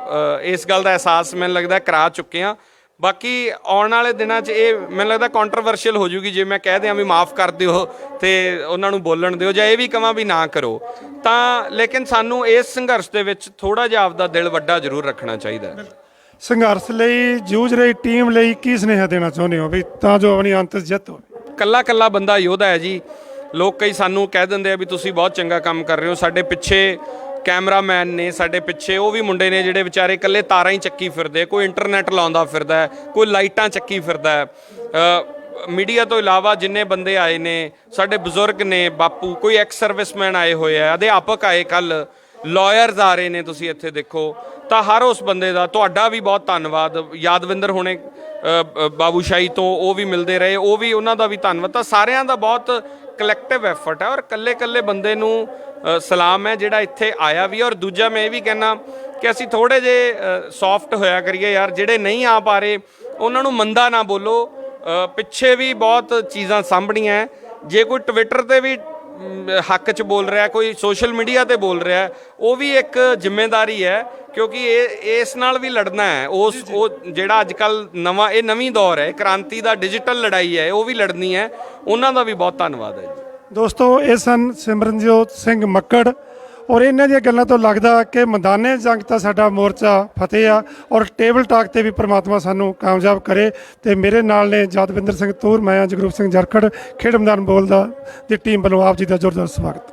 ਇਸ ਗੱਲ ਦਾ ਅਹਿਸਾਸ ਮੈਨੂੰ ਲੱਗਦਾ ਕਰਾ ਚੁੱਕੇ ਹਾਂ। ਬਾਕੀ ਆਉਣ ਵਾਲੇ ਦਿਨਾਂ 'ਚ ਇਹ ਮੈਨੂੰ ਲੱਗਦਾ ਕੰਟਰੋਵਰਸ਼ੀਅਲ ਹੋ ਜੂਗੀ। ਜੇ ਮੈਂ ਕਹਿ ਦਿਆਂ ਵੀ ਮਾਫ ਕਰ ਦਿਓ ਤੇ ਉਹਨਾਂ ਨੂੰ ਬੋਲਣ ਦਿਓ ਜਾਂ ਇਹ ਵੀ ਕਹਾਂ ਵੀ ਨਾ ਕਰੋ, ਤਾਂ ਲੇਕਿਨ ਸਾਨੂੰ ਇਸ ਸੰਘਰਸ਼ ਦੇ ਵਿੱਚ ਥੋੜਾ ਜਿਹਾ ਆਪਦਾ ਦਿਲ ਵੱਡਾ ਜ਼ਰੂਰ ਰੱਖਣਾ ਚਾਹੀਦਾ ਹੈ। ਸੰਘਰਸ਼ ਲਈ ਜੂਝ ਰਹੀ ਟੀਮ ਲਈ ਕੀ ਸੁਨੇਹਾ ਦੇਣਾ ਚਾਹੁੰਦੇ ਹੋ ਵੀ ਤਾਂ ਜੋ ਆਪਣੀ ਅੰਤ ਜਿੱਤ ਹੋਵੇ? ਕੱਲਾ ਕੱਲਾ ਬੰਦਾ ਯੋਧਾ ਹੈ ਜੀ। ਲੋਕ ਕਈ ਸਾਨੂੰ ਕਹਿ ਦਿੰਦੇ ਆ ਵੀ ਤੁਸੀਂ ਬਹੁਤ ਚੰਗਾ ਕੰਮ ਕਰ ਰਹੇ ਹੋ। ਸਾਡੇ ਪਿੱਛੇ ਕੈਮਰਾਮੈਨ ਨੇ ਸਾਡੇ ਪਿੱਛੇ ਉਹ ਵੀ ਮੁੰਡੇ ਨੇ ਜਿਹੜੇ ਵਿਚਾਰੇ ਇਕੱਲੇ ਤਾਰਾਂ ਹੀ ਚੱਕੀ ਫਿਰਦੇ ਕੋਈ ਇੰਟਰਨੈਟ ਲਾਉਂਦਾ ਫਿਰਦਾ ਹੈ, ਕੋਈ ਲਾਈਟਾਂ ਚੱਕੀ ਫਿਰਦਾ ਹੈ। ਮੀਡੀਆ ਤੋਂ ਇਲਾਵਾ ਜਿੰਨੇ ਬੰਦੇ ਆਏ ਨੇ ਸਾਡੇ ਬਜ਼ੁਰਗ ਨੇ ਬਾਪੂ ਕੋਈ ਐਕਸ ਸਰਵਿਸਮੈਨ ਆਏ ਹੋਏ ਆ ਅਧਿਆਪਕ ਆਏ ਕੱਲ ਲਾਇਰਸ ਆ ਰਹੇ ਨੇ, ਤੁਸੀਂ ਇੱਥੇ ਦੇਖੋ। ਤਾਂ ਹਰ ਉਸ ਬੰਦੇ ਦਾ ਤੁਹਾਡਾ ਵੀ ਬਹੁਤ ਧੰਨਵਾਦ। ਯਾਦਵਿੰਦਰ ਹੁਣੇ ਬਾਬੂਸ਼ਾਹੀ ਤੋਂ ਉਹ ਵੀ ਮਿਲਦੇ ਰਹੇ, ਉਹ ਵੀ ਉਹਨਾਂ ਦਾ ਵੀ ਧੰਨਵਾਦ। ਤਾਂ ਸਾਰਿਆਂ ਦਾ ਬਹੁਤ ਕਲੈਕਟਿਵ ਐਫਰਟ ਹੈ ਔਰ ਕੱਲੇ ਕੱਲੇ ਬੰਦੇ ਨੂੰ ਸਲਾਮ ਹੈ ਜਿਹੜਾ ਇੱਥੇ ਆਇਆ ਵੀ ਔਰ ਦੂਜਾ ਮੈਂ ਇਹ ਵੀ ਕਹਿਣਾ ਕਿ ਅਸੀਂ ਥੋੜੇ ਜੇ ਸੌਫਟ ਹੋਇਆ ਕਰੀਏ ਯਾਰ, ਜਿਹੜੇ ਨਹੀਂ ਆ ਪਾ ਰਹੇ, ਉਹਨਾਂ ਨੂੰ ਮੰਦਾ ਨਾ ਬੋਲੋ। ਪਿੱਛੇ ਵੀ ਬਹੁਤ ਚੀਜ਼ਾਂ ਸਾਂਭਣੀਆਂ ਜੇ ਕੋਈ ਟਵਿੱਟਰ ਤੇ ਵੀ ਹੱਕ 'ਚ ਬੋਲ ਰਿਹਾ ਕੋਈ ਸੋਸ਼ਲ ਮੀਡੀਆ ਤੇ ਬੋਲ ਰਿਹਾ ਉਹ ਵੀ ਇੱਕ ਜ਼ਿੰਮੇਵਾਰੀ ਹੈ ਕਿਉਂਕਿ ਇਹ ਇਸ ਨਾਲ ਵੀ ਲੜਨਾ ਹੈ। ਉਸ ਉਹ ਜਿਹੜਾ ਅੱਜ ਕੱਲ ਨਵਾਂ ਇਹ ਨਵੀਂ ਦੌਰ ਹੈ ਕ੍ਰਾਂਤੀ ਦਾ ਡਿਜੀਟਲ ਲੜਾਈ ਹੈ ਉਹ ਵੀ ਲੜਨੀ ਹੈ। ਉਹਨਾਂ ਦਾ ਵੀ ਬਹੁਤ ਧੰਨਵਾਦ ਹੈ ਜੀ। ਦੋਸਤੋ ਇਹ ਸਨ ਸਿਮਰਨਜੋਤ ਸਿੰਘ ਮੱਕੜ ਔਰ ਇਹਨਾਂ ਦੀਆਂ ਗੱਲਾਂ ਤੋਂ ਲੱਗਦਾ ਕਿ ਮੈਦਾਨੇ ਜੰਗ ਤਾਂ ਸਾਡਾ ਮੋਰਚਾ ਫਤਿਹ ਆ ਔਰ ਟੇਬਲ ਟਾਕ ਤੇ ਵੀ ਪ੍ਰਮਾਤਮਾ ਸਾਨੂੰ ਕਾਮਯਾਬ ਕਰੇ ਤੇ ਮੇਰੇ ਨਾਲ ਨੇ ਜਾਦਵਿੰਦਰ ਸਿੰਘ ਤੂਰ, ਮੈਂ ਜਗਰੂਪ ਸਿੰਘ ਜਰਖੜ, ਖੇਡ ਮੈਦਾਨ ਬੋਲਦਾ ਦੀ ਟੀਮ ਵੱਲੋਂ ਆਪ ਜੀ ਦਾ ਜ਼ੋਰਦਾਰ ਸਵਾਗਤ।